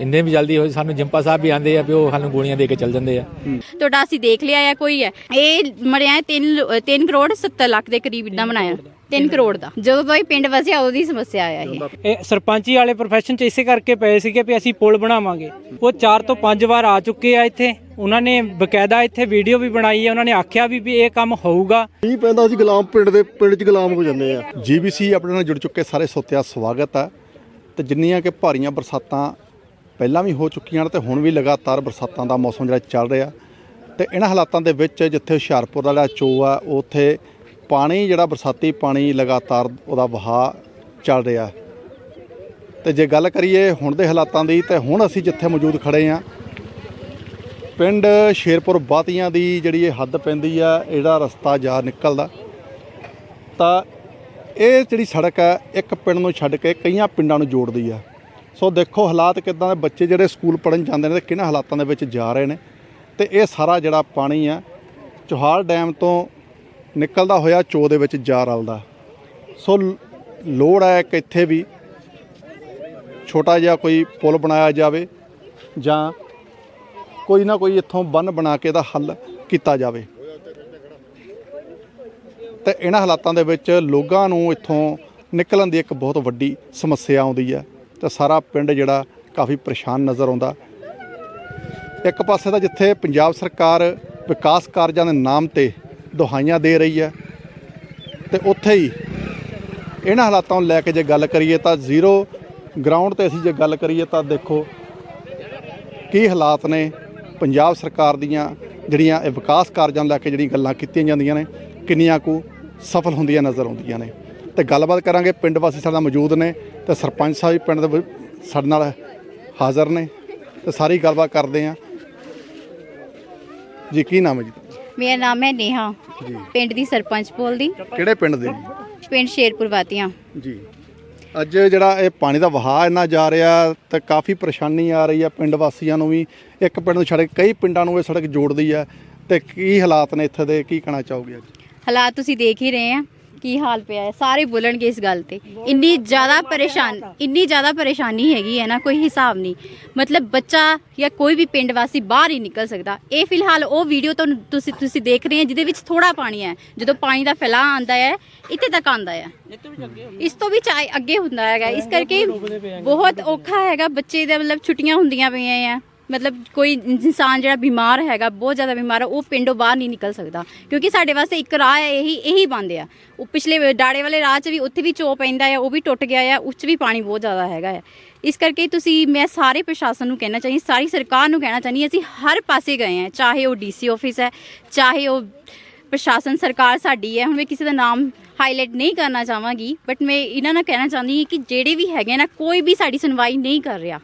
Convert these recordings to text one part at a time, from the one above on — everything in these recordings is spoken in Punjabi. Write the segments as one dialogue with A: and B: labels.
A: ਇੰਨੇ ਵੀ ਜਲਦੀ ਹੋਏ ਸਾਨੂੰ ਜਿੰਪਾ ਸਾਹਿਬ ਵੀ ਆਂਦੇ ਆ ਵੀ ਉਹ ਸਾਨੂੰ ਗੋਲੀਆਂ ਦੇ ਕੇ ਚੱਲ ਜਾਂਦੇ ਆ।
B: ਤੁਹਾਡਾ ਅਸੀਂ ਦੇਖ ਲਿਆ ਹੈ ਕੋਈ ਹੈ। ਇਹ ਮਰਿਆ 3 3 ਕਰੋੜ 70 ਲੱਖ ਦੇ ਕਰੀਬ ਇਦਾਂ ਬਣਾਇਆ। 3 ਕਰੋੜ ਦਾ। ਜਦੋਂ ਤੋਂ ਇਹ ਪਿੰਡ ਵਸਿਆ ਉਦੋਂ ਦੀ ਸਮੱਸਿਆ ਆਇਆ ਇਹ।
C: ਇਹ ਸਰਪੰਚੀ ਵਾਲੇ profession ਚ ਇਸੇ ਕਰਕੇ ਪਏ ਸੀਗੇ ਵੀ ਅਸੀਂ ਪੁਲ ਬਣਾਵਾਂਗੇ। ਉਹ 4 ਤੋਂ 5 ਵਾਰ ਆ ਚੁੱਕੇ ਆ ਇੱਥੇ। ਉਹਨਾਂ ਨੇ ਬਕਾਇਦਾ ਇੱਥੇ ਵੀਡੀਓ ਵੀ ਬਣਾਈ ਹੈ। ਉਹਨਾਂ ਨੇ ਆਖਿਆ ਵੀ ਵੀ ਇਹ ਕੰਮ ਹੋਊਗਾ।
D: ਮੀਂਹ ਪੈਂਦਾ ਸੀ ਗੁਲਾਮ ਪਿੰਡ ਦੇ ਪਿੰਡ 'ਚ ਗੁਲਾਮ ਹੋ ਜਾਂਦੇ ਆ। ਜੀਬੀਸੀ ਆਪਣੇ ਨਾਲ ਜੁੜ ਚੁੱਕੇ ਸਾਰੇ ਸੋਤਿਆ ਸਵਾਗਤ ਆ। ਤੇ ਜਿੰਨੀਆਂ ਕਿ ਭਾਰੀਆਂ ਬਰਸਾਤਾਂ ਪਹਿਲਾਂ ਵੀ ਹੋ ਚੁੱਕੀਆਂ ਨੇ ਤੇ ਹੁਣ ਵੀ ਲਗਾਤਾਰ ਬਰਸਾਤਾਂ ਦਾ ਮੌਸਮ ਜਿਹੜਾ ਚੱਲ ਰਿਹਾ। ਤੇ ਇਹਨਾਂ ਹਾਲਾਤਾਂ ਦੇ ਵਿੱਚ ਜਿੱਥੇ ਹੁਸ਼ਿਆਰਪੁਰ ਦਾ ਜਿਹੜਾ ਚੋ ਆ, ਉੱਥੇ ਪਾਣੀ, ਜਿਹੜਾ ਬਰਸਾਤੀ ਪਾਣੀ ਲਗਾਤਾਰ ਉਹਦਾ ਵਹਾਅ ਚੱਲ ਰਿਹਾ। ਤੇ ਜੇ ਗੱਲ ਕਰੀਏ ਹੁਣ ਦੇ ਹਾਲਾਤਾਂ ਦੀ, ਤੇ ਹੁਣ ਅਸੀਂ ਜਿੱਥੇ ਮੌਜੂਦ ਖੜੇ ਆ ਪਿੰਡ ਸ਼ੇਰਪੁਰ ਬਾਤੀਆਂ ਦੀ ਜਿਹੜੀ ਇਹ ਹੱਦ ਪੈਂਦੀ ਆ, ਇਹਦਾ ਰਸਤਾ ਜਾ ਨਿਕਲਦਾ। ਤਾਂ ਇਹ ਜਿਹੜੀ ਸੜਕ ਹੈ ਇੱਕ ਪਿੰਡ ਨੂੰ ਛੱਡ ਕੇ ਕਈਆਂ ਪਿੰਡਾਂ ਨੂੰ ਜੋੜਦੀ ਆ। ਸੋ ਦੇਖੋ ਹਾਲਾਤ ਕਿਦਾਂ ਦੇ, ਬੱਚੇ ਜਿਹੜੇ ਸਕੂਲ ਪੜਨ ਜਾਂਦੇ ਨੇ ਤੇ ਕਿਹਨਾਂ ਹਾਲਾਤਾਂ ਦੇ ਵਿੱਚ ਜਾ ਰਹੇ ਨੇ। ਤੇ ਇਹ ਸਾਰਾ ਜਿਹੜਾ ਪਾਣੀ ਆ, ਚੋਹਾਲ ਡੈਮ ਤੋਂ ਨਿਕਲਦਾ ਹੋਇਆ ਚੋ ਦੇ ਵਿੱਚ ਜਾ ਰਲਦਾ। ਸੋ ਲੋੜ ਹੈ ਕਿ ਇੱਥੇ ਵੀ ਛੋਟਾ ਜਿਹਾ ਕੋਈ ਪੁਲ ਬਣਾਇਆ ਜਾਵੇ ਜਾਂ ਕੋਈ ਨਾ ਕੋਈ ਇੱਥੋਂ ਬੰਨ ਬਣਾ ਕੇ ਇਹਦਾ ਹੱਲ ਕੀਤਾ ਜਾਵੇ। ਤੇ ਇਹਨਾਂ ਹਾਲਾਤਾਂ ਦੇ ਵਿੱਚ ਲੋਕਾਂ ਨੂੰ ਇੱਥੋਂ ਨਿਕਲਣ ਦੀ ਇੱਕ ਬਹੁਤ ਵੱਡੀ ਸਮੱਸਿਆ ਆਉਂਦੀ ਹੈ। ਤਾਂ ਸਾਰਾ ਪਿੰਡ ਜਿਹੜਾ ਕਾਫੀ ਪਰੇਸ਼ਾਨ ਨਜ਼ਰ ਆਉਂਦਾ। ਇੱਕ ਪਾਸੇ ਤਾਂ ਜਿੱਥੇ ਪੰਜਾਬ ਸਰਕਾਰ ਵਿਕਾਸ ਕਾਰਜਾਂ ਦੇ ਨਾਮ ਤੇ ਦੁਹਾਈਆਂ ਦੇ ਰਹੀ ਹੈ, ਤੇ ਉੱਥੇ ਹੀ ਇਹਨਾਂ ਹਾਲਾਤਾਂ ਨੂੰ ਲੈ ਕੇ ਜੇ ਗੱਲ ਕਰੀਏ ਤਾਂ ਜ਼ੀਰੋ ਗਰਾਊਂਡ ਤੇ ਅਸੀਂ ਜੇ ਗੱਲ ਕਰੀਏ ਤਾਂ ਦੇਖੋ ਕੀ ਹਾਲਾਤ ਨੇ ਪੰਜਾਬ ਸਰਕਾਰ ਦੀਆਂ ਜਿਹੜੀਆਂ ਇਹ ਵਿਕਾਸ ਕਾਰਜਾਂ ਨੂੰ ਲੈ ਕੇ ਜਿਹੜੀਆਂ ਗੱਲਾਂ ਕੀਤੀਆਂ ਜਾਂਦੀਆਂ ਨੇ, ਕਿੰਨੀਆਂ ਕੁ ਸਫਲ ਹੁੰਦੀਆਂ ਨਜ਼ਰ ਆਉਂਦੀਆਂ ਨੇ। ਤੇ ਗੱਲਬਾਤ ਕਰਾਂਗੇ। ਪਿੰਡ ਵਾਸੀ ਸਾਡੇ ਨਾਲ ਮੌਜੂਦ ਨੇ ਤੇ ਸਰਪੰਚ ਸਾਹਿਬ ਵੀ ਪਿੰਡ ਦੇ ਸਾਡੇ ਨਾਲ ਹਾਜ਼ਰ ਨੇ ਤੇ ਸਾਰੀ ਗੱਲਬਾਤ ਕਰਦੇ ਆਂ। ਜੀ ਕੀ ਨਾਮ ਹੈ ਜੀ?
B: ਮੇਰਾ ਨਾਮ ਹੈ ਨੇਹਾ।
D: ਜੀ।
B: ਪਿੰਡ ਦੀ ਸਰਪੰਚ ਬੋਲਦੀ
D: ਕਿਹੜੇ ਪਿੰਡ ਦੇ?
B: ਪਿੰਡ ਸ਼ੇਰਪੁਰ ਵਾਤੀਆਂ
D: ਜੀ। ਅੱਜ ਜਿਹੜਾ ਇਹ ਪਾਣੀ ਦਾ ਵਹਾਅ ਇੰਨਾ ਜਾ ਰਿਹਾ ਤਾਂ ਕਾਫੀ ਪਰੇਸ਼ਾਨੀ ਆ ਰਹੀ ਆ ਪਿੰਡ ਵਾਸੀਆਂ ਨੂੰ ਵੀ। ਇੱਕ ਪਿੰਡ ਨੂੰ ਛੱਡ ਕੇ ਕਈ ਪਿੰਡਾਂ ਨੂੰ ਇਹ ਸੜਕ ਜੋੜਦੀ ਆ। ਤੇ ਕੀ ਹਾਲਾਤ ਨੇ ਇੱਥੇ ਦੇ? ਕੀ ਕਹਿਣਾ ਚਾਹੋਗੇ ਅੱਜ?
B: ਹਾਲਾਤ ਤੁਸੀਂ ਦੇਖ ਹੀ ਰਹੇ ਆ। ਕੀ ਹਾਲ ਪਿਆ ਹੈ, ਸਾਰੇ ਬੋਲਣਗੇ ਇਸ ਗੱਲ ਤੇ। ਇੰਨੀ ਜ਼ਿਆਦਾ ਪਰੇਸ਼ਾਨ, ਇੰਨੀ ਜ਼ਿਆਦਾ ਪਰੇਸ਼ਾਨੀ ਹੈਗੀ ਹੈ ਨਾ, ਕੋਈ ਹਿਸਾਬ ਨਹੀਂ। ਮਤਲਬ ਬੱਚਾ ਜਾਂ ਕੋਈ ਵੀ ਪਿੰਡ ਵਾਸੀ ਬਾਹਰ ਹੀ ਨਿਕਲ ਸਕਦਾ। ਇਹ ਫਿਲਹਾਲ ਉਹ ਵੀਡੀਓ ਤੁਹਾਨੂੰ ਤੁਸੀਂ ਤੁਸੀਂ ਦੇਖ ਰਹੇ ਹੋ, ਜਿਹਦੇ ਵਿੱਚ ਥੋੜਾ ਪਾਣੀ ਹੈ। ਜਦੋਂ ਪਾਣੀ ਦਾ ਫੈਲਾਅ ਆਂਦਾ ਹੈ, ਇੱਥੇ ਤੱਕ ਆਂਦਾ ਹੈ। ਇਸ ਤੋਂ ਵੀ ਚਾਹੇ ਅੱਗੇ ਹੁੰਦਾ ਹੈਗਾ। ਇਸ ਕਰਕੇ ਬਹੁਤ ਔਖਾ ਹੈਗਾ, ਬੱਚੇ ਦੇ ਮਤਲਬ ਛੁੱਟੀਆਂ ਹੁੰਦੀਆਂ ਪਈਆਂ ਆ। ਮਤਲਬ ਕੋਈ ਇਨਸਾਨ ਜਿਹੜਾ ਬਿਮਾਰ ਹੈਗਾ, ਬਹੁਤ ਜ਼ਿਆਦਾ ਬਿਮਾਰ ਹੈ, ਉਹ ਪਿੰਡੋਂ ਬਾਹਰ ਨਹੀਂ ਨਿਕਲ ਸਕਦਾ। ਕਿਉਂਕਿ ਸਾਡੇ ਵਾਸਤੇ ਇੱਕ ਰਾਹ ਹੈ, ਇਹੀ ਇਹੀ ਬੰਦ ਆ। ਉਹ ਪਿਛਲੇ ਡਾੜੇ ਵਾਲੇ ਰਾਹ 'ਚ ਵੀ ਉੱਥੇ ਵੀ ਚੋ ਪੈਂਦਾ ਆ ਉਹ ਵੀ ਟੁੱਟ ਗਿਆ ਆ ਉਸ 'ਚ ਵੀ ਪਾਣੀ ਬਹੁਤ ਜ਼ਿਆਦਾ ਹੈਗਾ ਆ ਇਸ ਕਰਕੇ ਤੁਸੀਂ, ਮੈਂ ਸਾਰੇ ਪ੍ਰਸ਼ਾਸਨ ਨੂੰ ਕਹਿਣਾ ਚਾਹੀਦੀ ਸਾਰੀ ਸਰਕਾਰ ਨੂੰ ਕਹਿਣਾ ਚਾਹੁੰਦੀ ਅਸੀਂ ਹਰ ਪਾਸੇ ਗਏ ਆ ਚਾਹੇ ਉਹ ਡੀਸੀ ਆਫਿਸ ਹੈ, ਚਾਹੇ ਉਹ ਪ੍ਰਸ਼ਾਸਨ ਸਰਕਾਰ ਸਾਡੀ ਹੈ। ਹੁਣ ਮੈਂ ਕਿਸੇ ਦਾ ਨਾਮ ਹਾਈਲਾਈਟ ਨਹੀਂ ਕਰਨਾ ਚਾਹਾਂਗੀ ਬਟ ਮੈਂ ਇਹਨਾਂ ਨਾਲ ਕਹਿਣਾ ਚਾਹੁੰਦੀ ਹਾਂ ਕਿ ਜਿਹੜੇ ਵੀ ਹੈਗੇ ਨਾ, ਕੋਈ ਵੀ ਸਾਡੀ ਸੁਣਵਾਈ ਨਹੀਂ ਕਰ ਰਿਹਾ।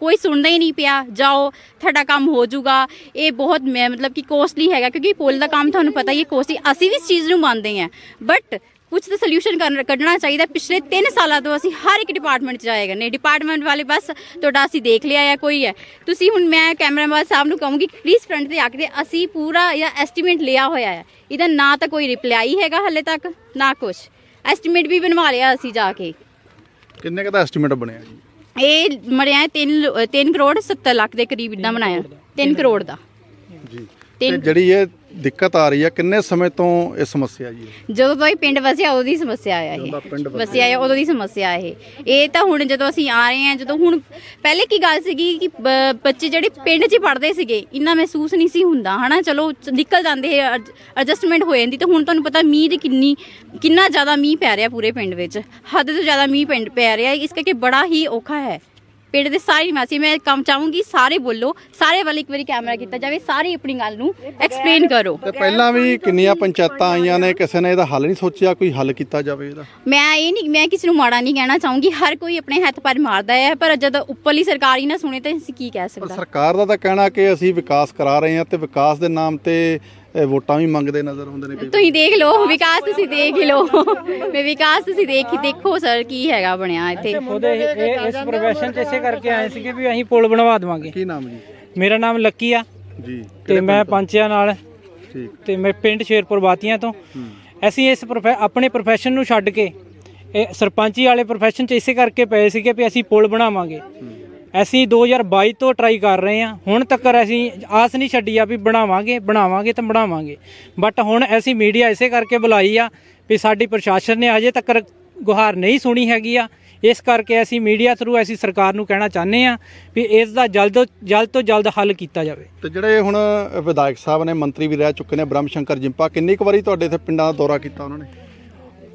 B: ਕੋਈ ਸੁਣਦਾ ਹੀ ਨਹੀਂ ਪਿਆ, ਜਾਓ, ਤੁਹਾਡਾ ਕੰਮ ਹੋ ਜਾਊਗਾ। ਇਹ ਬਹੁਤ ਮੈਂ ਮਤਲਬ ਕਿ ਕੋਸਟਲੀ ਹੈਗਾ, ਕਿਉਂਕਿ ਪੁਲ ਦਾ ਕੰਮ ਤੁਹਾਨੂੰ ਪਤਾ ਹੀ ਹੈ ਕੋਸਟਲੀ ਅਸੀਂ ਵੀ ਇਸ ਚੀਜ਼ ਨੂੰ ਮੰਨਦੇ ਹਾਂ। ਬਟ ਕੁਝ ਤਾਂ ਸੋਲੂਸ਼ਨ ਕੱਢਣਾ ਚਾਹੀਦਾ। ਪਿਛਲੇ 3 ਸਾਲਾਂ ਤੋਂ ਅਸੀਂ ਹਰ ਇੱਕ ਡਿਪਾਰਟਮੈਂਟ 'ਚ ਜਾਏਗਾ ਨੇ ਡਿਪਾਰਟਮੈਂਟ ਵਾਲੇ ਬਸ ਤੁਹਾਡਾ ਅਸੀਂ ਦੇਖ ਲਿਆ ਹੈ ਕੋਈ ਹੈ। ਤੁਸੀਂ ਹੁਣ ਮੈਂ ਕੈਮਰਾਮੈਨ ਸਾਹਿਬ ਨੂੰ ਕਹੂੰਗੀ ਪਲੀਜ਼ ਫਰੰਟ ਤੇ ਆ ਕੇ ਅਸੀਂ ਪੂਰਾ ਇਹਦਾ ਐਸਟੀਮੇਟ ਲਿਆ ਹੋਇਆ ਹੈ। ਇਹਦਾ ਨਾ ਤਾਂ ਕੋਈ ਰਿਪਲਾਈ ਹੈਗਾ ਹਲੇ ਤੱਕ, ਨਾ ਕੁਝ ਐਸਟੀਮੇਟ ਵੀ ਬਣਵਾ ਲਿਆ ਅਸੀਂ ਜਾ ਕੇ।
D: ਕਿੰਨੇ ਕੁ ਦਾ ਐਸਟੀਮੇਟ ਬਣਿਆ ਜੀ?
B: ਇਹ ਮਰਿਆ 3 3 ਕਰੋੜ 70 ਲੱਖ ਦੇ ਕਰੀਬ ਇਦਾਂ ਬਣਾਇਆ। 3 ਕਰੋੜ ਦਾ।
D: ਜੀ। ਤੇ ਜਿਹੜੀ ਇਹ ਦਿੱਕਤ ਆ ਰਹੀ ਆ। ਕਿੰਨੇ ਸਮੇਂ ਤੋਂ ਇਹ ਸਮੱਸਿਆ ਜੀ?
B: ਜਦੋਂ ਤੋਂ ਇਹ ਪਿੰਡ ਵਸਿਆ ਉਦੋਂ ਦੀ ਸਮੱਸਿਆ ਆ
D: ਜਦੋਂ ਦਾ
B: ਇਹ
D: ਪਿੰਡ ਵਸਿਆ।
B: ਹੈ ਉਦੋਂ ਦੀ ਸਮੱਸਿਆ ਇਹ। ਇਹ ਤਾਂ ਹੁਣ ਜਦੋਂ ਅਸੀਂ ਆ ਰਹੇ ਹਾਂ ਜਦੋਂ ਹੁਣ ਪਹਿਲੇ ਕੀ ਗੱਲ ਸੀਗੀ ਕਿ ਬ- ਬੱਚੇ ਜਿਹੜੇ ਪਿੰਡ 'ਚ ਹੀ ਪੜ੍ਹਦੇ ਸੀਗੇ ਇੰਨਾ ਮਹਿਸੂਸ ਨਹੀਂ ਸੀ ਹੁੰਦਾ ਹਨਾ? ਚਲੋ ਚ- ਨਿਕਲ ਜਾਂਦੇ ਐਡਜਸਟਮੈਂਟ ਹੋ ਜਾਂਦੀ ਤੇ ਹੁਣ ਤੁਹਾਨੂੰ ਪਤਾ ਮੀਂਹ ਦੀ ਕਿੰਨੀ ਕਿੰਨਾ ਜ਼ਿਆਦਾ ਮੀਂਹ ਪੈ ਰਿਹਾ ਪੂਰੇ ਪਿੰਡ ਵਿੱਚ। ਹੱਦ ਤੋਂ ਜ਼ਿਆਦਾ ਮੀਂਹ ਪਿੰਡ ਪੈ ਰਿਹਾ ਇਸ ਕਰਕੇ ਬੜਾ ਹੀ ਔਖਾ ਹੈ। ਪਿੰਡ ਦੇ ਸਾਰੇ ਨਿਵਾਸੀ ਮੈਂ ਕੰਮ ਚਾਹੂੰਗੀ ਸਾਰੇ ਬੋਲੋ ਸਾਰੇ ਵੱਲ ਇੱਕ ਵਾਰੀ ਕੈਮਰਾ ਕੀਤਾ ਜਾਵੇ ਸਾਰੇ ਆਪਣੀ ਗੱਲ ਨੂੰ ਐਕਸਪਲੇਨ ਕਰੋ।
D: ਤੇ ਪਹਿਲਾਂ ਵੀ ਕਿੰਨੀਆਂ ਪੰਚਾਇਤਾਂ ਆਈਆਂ ਨੇ ਕਿਸੇ ਨੇ ਇਹਦਾ ਹੱਲ ਨਹੀਂ ਸੋਚਿਆ ਕੋਈ ਹੱਲ ਕੀਤਾ ਜਾਵੇ ਇਹਦਾ?
B: ਮੈਂ ਇਹ ਨਹੀਂ ਮੈਂ ਕਿਸੇ ਨੂੰ ਮਾੜਾ ਨਹੀਂ ਕਹਿਣਾ ਚਾਹੂੰਗੀ ਹਰ ਕੋਈ ਆਪਣੇ ਹੱਥ ਪਰ ਮਾਰਦਾ ਹੈ ਪਰ ਜਦੋਂ ਉੱਪਰਲੀ ਸਰਕਾਰ ਹੀ ਨਾ ਸੁਣੇ ਤਾਂ ਅਸੀਂ ਕੀ ਕਹਿ ਸਕਦਾ?
D: ਸਰਕਾਰ ਦਾ ਤਾਂ ਕਹਿਣਾ ਕਿ ਅਸੀਂ ਵਿਕਾਸ ਕਰਾ ਰਹੇ ਹਾਂ ਤੇ ਵਿਕਾਸ ਦੇ ਨਾਮ ਤੇ ਇਹ ਵੋਟਾਂ ਵੀ ਮੰਗਦੇ ਨਜ਼ਰ ਆਉਂਦੇ ਨੇ
B: ਤੁਸੀਂ ਦੇਖ ਲਓ ਵਿਕਾਸ ਤੁਸੀਂ ਦੇਖ ਹੀ ਲਓ। ਮੈਂ ਵਿਕਾਸ ਤੁਸੀਂ ਦੇਖ ਹੀ ਦੇਖੋ ਸਰ ਕੀ ਹੈਗਾ ਬਣਿਆ ਇੱਥੇ।
C: ਖੁਦ ਇਹ ਇਹ- ਇਸ profession ਚ ਇਸੇ ਕਰਕੇ ਆਏ ਸੀਗੇ ਵੀ ਅਸੀਂ ਪੁਲ ਬਣਵਾ ਦੇਵਾਂਗੇ।
D: ਕੀ ਨਾਮ ਜੀ?
C: ਮੇਰਾ ਨਾਮ ਲੱਕੀ ਆ
D: ਜੀ
C: ਤੇ ਮੈਂ ਪੰਚਿਆ ਨਾਲ।
D: ਠੀਕ।
C: ਤੇ ਮੈਂ ਪਿੰਡ ਸ਼ੇਰਪੁਰ ਬਾਤੀਆਂ ਤੋਂ। ਅਸੀਂ ਇਸ ਪ੍ਰੋਫੈ- ਆਪਣੇ profession ਨੂੰ ਛੱਡ ਕੇ ਇਹ ਸਰਪੰਚੀ ਵਾਲੇ profession ਚ ਇਸੇ ਕਰਕੇ ਪਏ ਸੀਗੇ ਵੀ ਅਸੀਂ ਪੁਲ ਬਣਾਵਾਂਗੇ।
E: ਅਸੀਂ 2022 ਤੋਂ ਟਰਾਈ ਕਰ ਰਹੇ ਹਾਂ। ਹੁਣ ਤੱਕ ਅਸੀਂ ਆਸ ਨਹੀਂ ਛੱਡੀ ਆ ਵੀ ਬਣਾਵਾਂਗੇ ਬਣਾਵਾਂਗੇ ਤਾਂ ਬਣਾਵਾਂਗੇ। ਬਟ ਹੁਣ ਅਸੀਂ ਮੀਡੀਆ ਇਸੇ ਕਰਕੇ ਬੁਲਾਈ ਆ ਵੀ ਸਾਡੀ ਪ੍ਰਸ਼ਾਸਨ ਨੇ ਅਜੇ ਤੱਕ ਗੁਹਾਰ ਨਹੀਂ ਸੁਣੀ ਹੈਗੀ ਆ। ਇਸ ਕਰਕੇ ਅਸੀਂ ਮੀਡੀਆ ਥਰੂ ਅਸੀਂ ਸਰਕਾਰ ਨੂੰ ਕਹਿਣਾ ਚਾਹੁੰਦੇ ਆ ਵੀ ਇਸ ਦਾ ਜਲਦ ਤੋਂ ਜਲਦ ਤੋਂ ਜਲਦ ਹੱਲ ਕੀਤਾ ਜਾਵੇ।
D: ਤੇ ਜਿਹੜੇ ਹੁਣ ਵਿਧਾਇਕ ਸਾਹਿਬ ਨੇ ਮੰਤਰੀ ਵੀ ਰਹਿ ਚੁੱਕੇ ਨੇ ਬ੍ਰਹਮ ਸ਼ੰਕਰ ਜਿੰਪਾ, ਕਿੰਨੀ ਕੁ ਵਾਰੀ ਤੁਹਾਡੇ ਇੱਥੇ ਪਿੰਡਾਂ ਦਾ ਦੌਰਾ ਕੀਤਾ ਉਹਨਾਂ ਨੇ?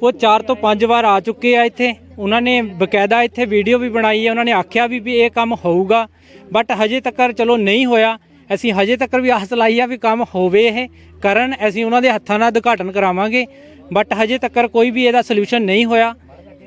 E: ਉਹ 4 ਤੋਂ 5 ਵਾਰ ਆ ਚੁੱਕੇ ਆ ਇੱਥੇ। ਉਹਨਾਂ ਨੇ ਬਕਾਇਦਾ ਇੱਥੇ ਵੀਡੀਓ ਵੀ ਬਣਾਈ ਹੈ, ਉਹਨਾਂ ਨੇ ਆਖਿਆ ਵੀ ਵੀ ਇਹ ਕੰਮ ਹੋਊਗਾ। ਬਟ ਹਜੇ ਤੱਕ ਚਲੋ ਨਹੀਂ ਹੋਇਆ। ਅਸੀਂ ਹਜੇ ਤੱਕ ਵੀ ਆਸ ਲਾਈ ਆ ਵੀ ਕੰਮ ਹੋਵੇ ਇਹ। ਕਰਨ ਅਸੀਂ ਉਹਨਾਂ ਦੇ ਹੱਥਾਂ ਨਾਲ ਉਦਘਾਟਨ ਕਰਾਵਾਂਗੇ। ਬਟ ਹਜੇ ਤੱਕ ਕੋਈ ਵੀ ਇਹਦਾ ਸੋਲੂਸ਼ਨ ਨਹੀਂ ਹੋਇਆ।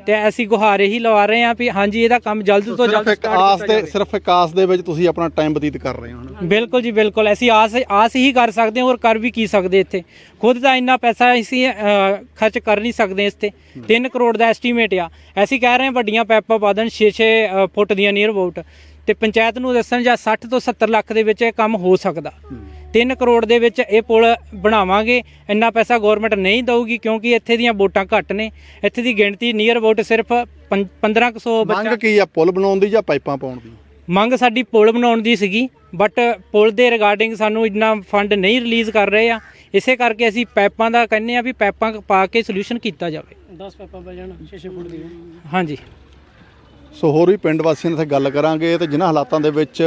E: ਤੇ ਅਸੀਂ ਗੁਹਾਰ ਇਹੀ ਲਵਾ ਰਹੇ ਹਾਂ ਵੀ ਹਾਂਜੀ ਇਹਦਾ ਕੰਮ ਜਲਦ ਤੋਂ
D: ਸਿਰਫ
E: ਜਲਦ
D: ਇੱਕ
E: start
D: ਆਸ
E: ਕੀਤਾ
D: ਦੇ
E: ਜਾਵੇ।
D: ਸਿਰਫ ਇੱਕ ਆਸ ਦੇ ਵਿੱਚ ਤੁਸੀਂ ਆਪਣਾ ਟਾਈਮ ਬਤੀਤ ਕਰ ਰਹੇ ਹੋ ਹਨਾ?
E: ਬਿਲਕੁਲ ਜੀ ਬਿਲਕੁਲ। ਅਸੀਂ ਆਸ ਆਸ ਹੀ ਕਰ ਸਕਦੇ ਹਾਂ ਔਰ ਕਰ ਵੀ ਕੀ ਸਕਦੇ ਇੱਥੇ? ਖੁਦ ਦਾ ਇੰਨਾ ਪੈਸਾ ਅਸੀਂ ਅਹ, ਖਰਚ ਕਰ ਨਹੀਂ ਸਕਦੇ ਇਸ ਤੇ 3 ਕਰੋੜ ਦਾ ਐਸਟੀਮੇਟ ਆ। ਅਸੀਂ ਕਹਿ ਰਹੇ ਹਾਂ ਵੱਡੀਆਂ ਪੈਪਾਂ ਪਾ ਦੇਣ 6-6 ਫੁੱਟ ਦੀਆਂ ਨੀਅਰ ਅਬਾਊਟ ਤੇ ਪੰਚਾਇਤ ਨੂੰ ਦੱਸਣ ਜਾਂ 60 ਤੋਂ 70 ਲੱਖ ਦੇ ਵਿੱਚ ਇਹ ਕੰਮ ਹੋ ਸਕਦਾ। 3 ਕਰੋੜ ਦੇ ਵਿੱਚ ਇਹ ਪੁਲ ਬਣਾਵਾਂਗੇ ਇੰਨਾ ਪੈਸਾ ਗਵਰਨਮੈਂਟ ਨਹੀਂ ਦਊਗੀ ਕਿਉਂਕਿ ਇੱਥੇ ਦੀਆਂ ਵੋਟਾਂ ਘੱਟ ਨੇ। ਇੱਥੇ ਦੀ ਗਿਣਤੀ ਨੀਅਰ ਅਬਾਊਟ ਸਿਰਫ 1500 ਬੱਚਾ।
D: ਮੰਗ ਕੀ ਆ ਪੁਲ ਬਣਾਉਣ ਦੀ ਜਾਂ ਪਾਈਪਾਂ ਪਾਉਣ ਦੀ?
E: ਮੰਗ ਸਾਡੀ ਪੁਲ ਬਣਾਉਣ ਦੀ ਸੀਗੀ ਬਟ ਪੁਲ ਦੇ ਰਿਗਾਰਡਿੰਗ ਸਾਨੂੰ ਇੰਨਾ ਫੰਡ ਨਹੀਂ ਰਿਲੀਜ਼ ਕਰ ਰਹੇ ਆ। ਇਸੇ ਕਰਕੇ ਅਸੀਂ ਪਾਈਪਾਂ ਦਾ ਕਹਿੰਦੇ ਆ ਵੀ ਪਾਈਪਾਂ ਪਾ ਕੇ ਸੋਲੂਸ਼ਨ ਕੀਤਾ ਜਾਵੇ। 10 ਪਾਈਪਾਂ ਪੈ ਜਾਣ 6-6 ਫੁੱਟ ਦੀਆਂ। ਹਾਂਜੀ।
D: ਸੋ ਹੋਰ ਵੀ ਪਿੰਡ ਵਾਸੀਆਂ ਨਾਲ ਗੱਲ ਕਰਾਂਗੇ ਤੇ ਜਿਨ੍ਹਾਂ ਹਾਲਾਤਾਂ ਦੇ ਵਿੱਚ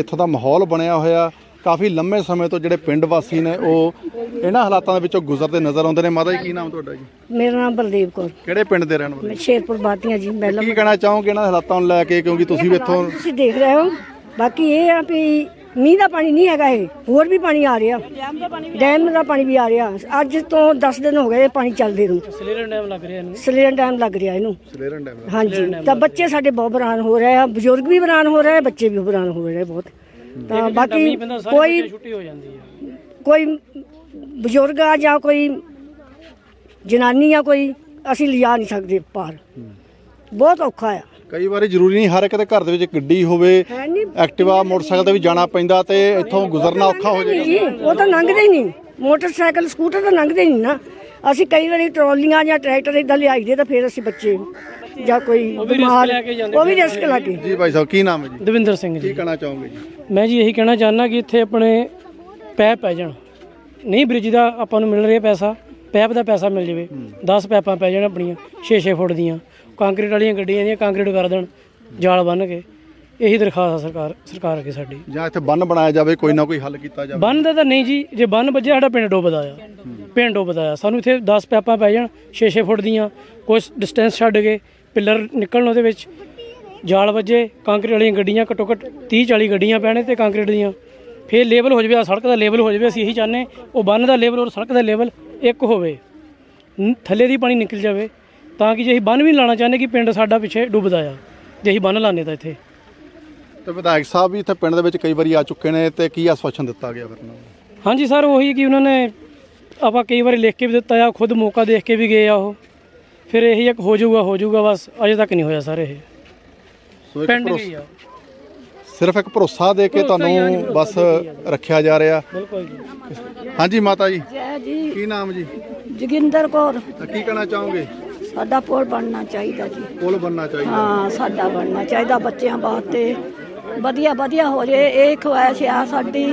D: ਇੱਥੋਂ ਦਾ ਮਾਹੌਲ ਬਣਿਆ ਹੋਇਆ ਕਾਫੀ ਲੰਮੇ ਸਮੇਂ ਤੋਂ ਜਿਹੜੇ ਪਿੰਡ ਵਾਸੀ ਨੇ ਉਹ ਇਹਨਾਂ ਹਾਲਾਤਾਂ ਦੇ ਵਿੱਚੋਂ ਗੁਜ਼ਰਦੇ ਨਜ਼ਰ ਆਉਂਦੇ ਨੇ। ਮਾਤਾ ਜੀ ਕੀ ਨਾਮ ਤੁਹਾਡਾ ਜੀ?
F: ਮੇਰਾ ਨਾਮ ਬਲਦੇਵ ਕੌਰ।
D: ਕਿਹੜੇ ਪਿੰਡ ਦੇ ਰਹਿਣ ਵਾਲੇ?
F: ਸ਼ੇਰਪੁਰ ਬਾਤੀਆਂ ਜੀ ਮਹਿਲਾ
D: ਕੀ ਕਹਿਣਾ ਚਾਹੋਗੇ ਇਹਨਾਂ ਹਾਲਾਤਾਂ ਨੂੰ ਲੈ ਕੇ ਕਿਉਂਕਿ ਤੁਸੀਂ ਵੀ ਇੱਥੋਂ
F: ਤੁਸੀਂ ਦੇਖ ਰਹੇ ਹੋ। ਬਾਕੀ ਇਹ ਆ ਵੀ ਮੀਂਹ ਦਾ ਪਾਣੀ ਨਹੀਂ ਹੈਗਾ ਇਹ ਹੋਰ ਵੀ ਪਾਣੀ ਆ ਰਿਹਾ। ਡੈਮ ਦਾ ਪਾਣੀ ਵੀ ਆ ਰਿਹਾ। ਅੱਜ ਤੋਂ 10 ਦਿਨ ਹੋ ਗਏ ਇਹ ਪਾਣੀ ਚੱਲਦੇ ਨੂੰ।
E: ਸਲੇਰਨ ਡੈਮ ਲੱਗ ਰਿਹਾ ਇਹਨੂੰ।
F: ਸਲੇਨ ਡੈਮ ਲੱਗ ਰਿਹਾ ਇਹਨੂੰ।
D: ਸਲੇਰਨ ਡੈਮ।
F: ਹਾਂਜੀ ਤਾਂ ਬੱਚੇ ਸਾਡੇ ਬਹੁਤ ਬਰਾਨ ਹੋ ਰਹੇ ਆ ਬਜ਼ੁਰਗ ਵੀ ਬਰਾਨ ਹੋ ਰਹੇ ਆ ਬੱਚੇ ਵੀ ਬਰਾਨ ਹੋ ਰਹੇ ਬਹੁਤ। ਤਾਂ ਬਾਕੀ ਕੋਈ
E: ਛੁੱਟੀ ਹੋ ਜਾਂਦੀ ਹੈ
F: ਕੋਈ ਬਜ਼ੁਰਗ ਆ ਜਾਂ ਕੋਈ ਜਨਾਨੀ ਆ ਕੋਈ ਅਸੀਂ ਲਿਜਾ ਨਹੀਂ ਸਕਦੇ ਪਾਰ ਬਹੁਤ ਔਖਾ ਆ।
D: ਕਈ ਵਾਰੀ ਜ਼ਰੂਰੀ ਨਹੀਂ ਹਰ ਇੱਕ ਦੇ ਘਰ ਦੇ ਵਿੱਚ ਗੱਡੀ ਹੋਵੇ
F: ਹੈ ਨਹੀਂ
D: ਐਕਟਿਵਾ ਮੋਟਰਸਾਈਕਲ ਤੇ ਵੀ ਜਾਣਾ ਪੈਂਦਾ ਤੇ ਇੱਥੋਂ ਗੁਜ਼ਰਨਾ ਔਖਾ ਹੋ ਜਾਏਗਾ।
F: ਜੀ ਉਹ ਤਾਂ ਲੰਘਦੇ ਹੀ ਨਹੀਂ। ਮੋਟਰਸਾਈਕਲ ਸਕੂਟਰ ਤਾਂ ਲੰਘਦੇ ਹੀ ਨਹੀਂ ਨਾ। ਅਸੀਂ ਕਈ ਵਾਰੀ ਟਰਾਲੀਆਂ ਜਾਂ ਟਰੈਕਟਰ ਇਦਾਂ ਲਿਆਈਦੇ ਤਾਂ ਫਿਰ ਅਸੀਂ ਬੱਚੇ ਜਾਂ ਕੋਈ ਬਿਮਾਰ ਉਹ ਵੀ ਰਿਸਕ ਲਾ ਕੇ।
D: ਜੀ ਭਾਈ ਸਾਹਿਬ ਕੀ ਨਾਮ ਹੈ ਜੀ?
E: ਦਵਿੰਦਰ ਸਿੰਘ
D: ਕੀ
E: ਜੀ
D: ਕਹਿਣਾ ਚਾਹੋਗੇ ਜੀ?
E: ਮੈਂ ਜੀ ਇਹੀ ਕਹਿਣਾ ਚਾਹੁੰਦਾ ਕਿ ਇੱਥੇ ਆਪਣੇ ਪੈਪ ਪੈ ਜਾਣ। ਨਹੀਂ ਬ੍ਰਿਜ ਦਾ ਆਪਾਂ ਨੂੰ ਮਿਲ ਰਿਹਾ ਪੈਸਾ ਪੈਪ ਦਾ ਪੈਸਾ ਮਿਲ ਜਾਵੇ। 10 ਪੈਪਾਂ ਪੈ ਜਾਣ ਆਪਣੀਆਂ 6-6 ਫੁੱਟ ਦੀਆਂ। ਕੰਕਰੀਟ ਵਾਲੀਆਂ ਗੱਡੀਆਂ ਦੀਆਂ ਕੰਕਰੀਟ ਕਰ ਦੇਣ ਜਾਲ ਬੰਨ ਕੇ। ਇਹੀ ਦਰਖਾਸਤ ਆ ਸਰਕਾਰ ਸਰਕਾਰ ਅੱਗੇ ਸਾਡੀ।
D: ਜਾਂ ਇੱਥੇ ਬੰਨ ਬਣਾਇਆ ਜਾਵੇ ਕੋਈ ਨਾ ਕੋਈ ਹੱਲ ਕੀਤਾ ਜਾਵੇ।
E: ਬੰਨ ਦਾ ਤਾਂ ਨਹੀਂ ਜੀ ਜੇ ਬੰਨ ਵੱਜਿਆ ਸਾਡਾ ਪਿੰਡ ਡੁੱਬਦਾ ਆ। ਪਿੰਡ ਡੁੱਬਦਾ ਆ। ਸਾਨੂੰ ਇੱਥੇ 10 ਪੈਪਾਂ ਪੈ ਜਾਣ 6-6 ਫੁੱਟ ਦੀਆਂ ਕੁਝ ਡਿਸਟੈਂਸ ਛੱਡ ਕੇ ਪਿੱਲਰ ਨਿਕਲਣ ਉਹਦੇ ਵਿੱਚ। ਜਾਲ ਵੱਜੇ ਕੰਕਰੀਟ ਵਾਲੀਆਂ ਗੱਡੀਆਂ ਘੱਟੋ ਘੱਟ 30-40 ਗੱਡੀਆਂ ਪੈਣੇ ਤੇ ਕੰਕਰੀਟ ਦੀਆਂ। ਫੇਰ ਲੇਵਲ ਹੋ ਜਾਵੇ ਆਹ ਸੜਕ ਦਾ ਲੇਵਲ ਹੋ ਜਾਵੇ ਅਸੀਂ ਇਹੀ ਚਾਹੁੰਦੇ ਉਹ ਬੰਨ ਦਾ ਲੇਵਲ ਔਰ ਸੜਕ ਦਾ ਲੇਵਲ ਇੱਕ ਹੋਵੇ। ਥੱਲੇ ਦੀ ਪਾਣੀ ਨਿਕਲ ਜਾਵੇ। ਤਾਂ ਕਿ ਜੇ ਅਸੀਂ ਬੰਨ ਵੀ ਨੀ ਲਾਉਣਾ ਚਾਹੁੰਦੇ ਕਿ ਪਿੰਡ ਸਾਡਾ ਪਿੱਛੇ ਡੁੱਬਦਾ ਆ ਜੇ ਅਸੀਂ ਬੰਨ ਲਾਉਂਦੇ ਤਾਂ ਇੱਥੇ।
D: ਤੇ ਵਿਧਾਇਕ ਸਾਹਿਬ ਵੀ ਇੱਥੇ ਪਿੰਡ ਦੇ ਵਿੱਚ ਕਈ ਵਾਰੀ ਆ ਚੁੱਕੇ ਨੇ ਤੇ ਕੀ ਆਸਵਾਸ਼ਨ ਦਿੱਤਾ ਗਿਆ ਫਿਰ
E: ਹਾਂਜੀ ਸਰ ਉਹੀ ਕਿ ਉਹਨਾਂ ਨੇ ਆਪਾਂ ਕਈ ਵਾਰੀ ਲਿਖ ਕੇ ਵੀ ਦਿੱਤਾ ਆ ਖੁਦ ਮੌਕਾ ਦੇਖ ਕੇ ਵੀ ਗਏ ਆ ਉਹ। ਫਿਰ ਇਹੀ ਇੱਕ ਹੋ ਜਾਊਗਾ ਹੋ ਜਾਊਗਾ ਬਸ ਅਜੇ ਤੱਕ ਨਹੀਂ ਹੋਇਆ ਸਰ ਇਹ।
D: ਸੋ ਇੱਕ
E: ਪਿੰਡ
D: ਭਰੋਸਾ-
E: ਗਈ ਆ।
D: ਸਿਰਫ ਇੱਕ ਭਰੋਸਾ ਦੇ ਕੇ ਤੁਹਾਨੂੰ ਬਸ ਰੱਖਿਆ ਜਾ ਰਿਹਾ।
E: ਬਿਲਕੁਲ ਜੀ।
D: ਹਾਂਜੀ ਮਾਤਾ ਜੀ
F: ਜੈ ਜੀ।
D: ਕੀ ਨਾਮ ਜੀ?
F: ਜੋਗਿੰਦਰ ਕੌਰ।
D: ਤਾਂ ਕੀ ਕਹਿਣਾ ਚਾਹੋਗੇ?
F: ਸਾਡਾ ਪੁਲ ਬਣਨਾ ਚਾਹੀਦਾ ਜੀ।
D: ਪੁਲ ਬਣਨਾ ਚਾਹੀਦਾ।
F: ਹਾਂ ਸਾਡਾ ਬਣਨਾ ਚਾਹੀਦਾ ਬੱਚਿਆਂ ਵਾਸਤੇ। ਵਧੀਆ ਵਧੀਆ ਹੋ ਜੇ ਇਹ ਖੁਆਇਸ਼ ਆ ਸਾਡੀ।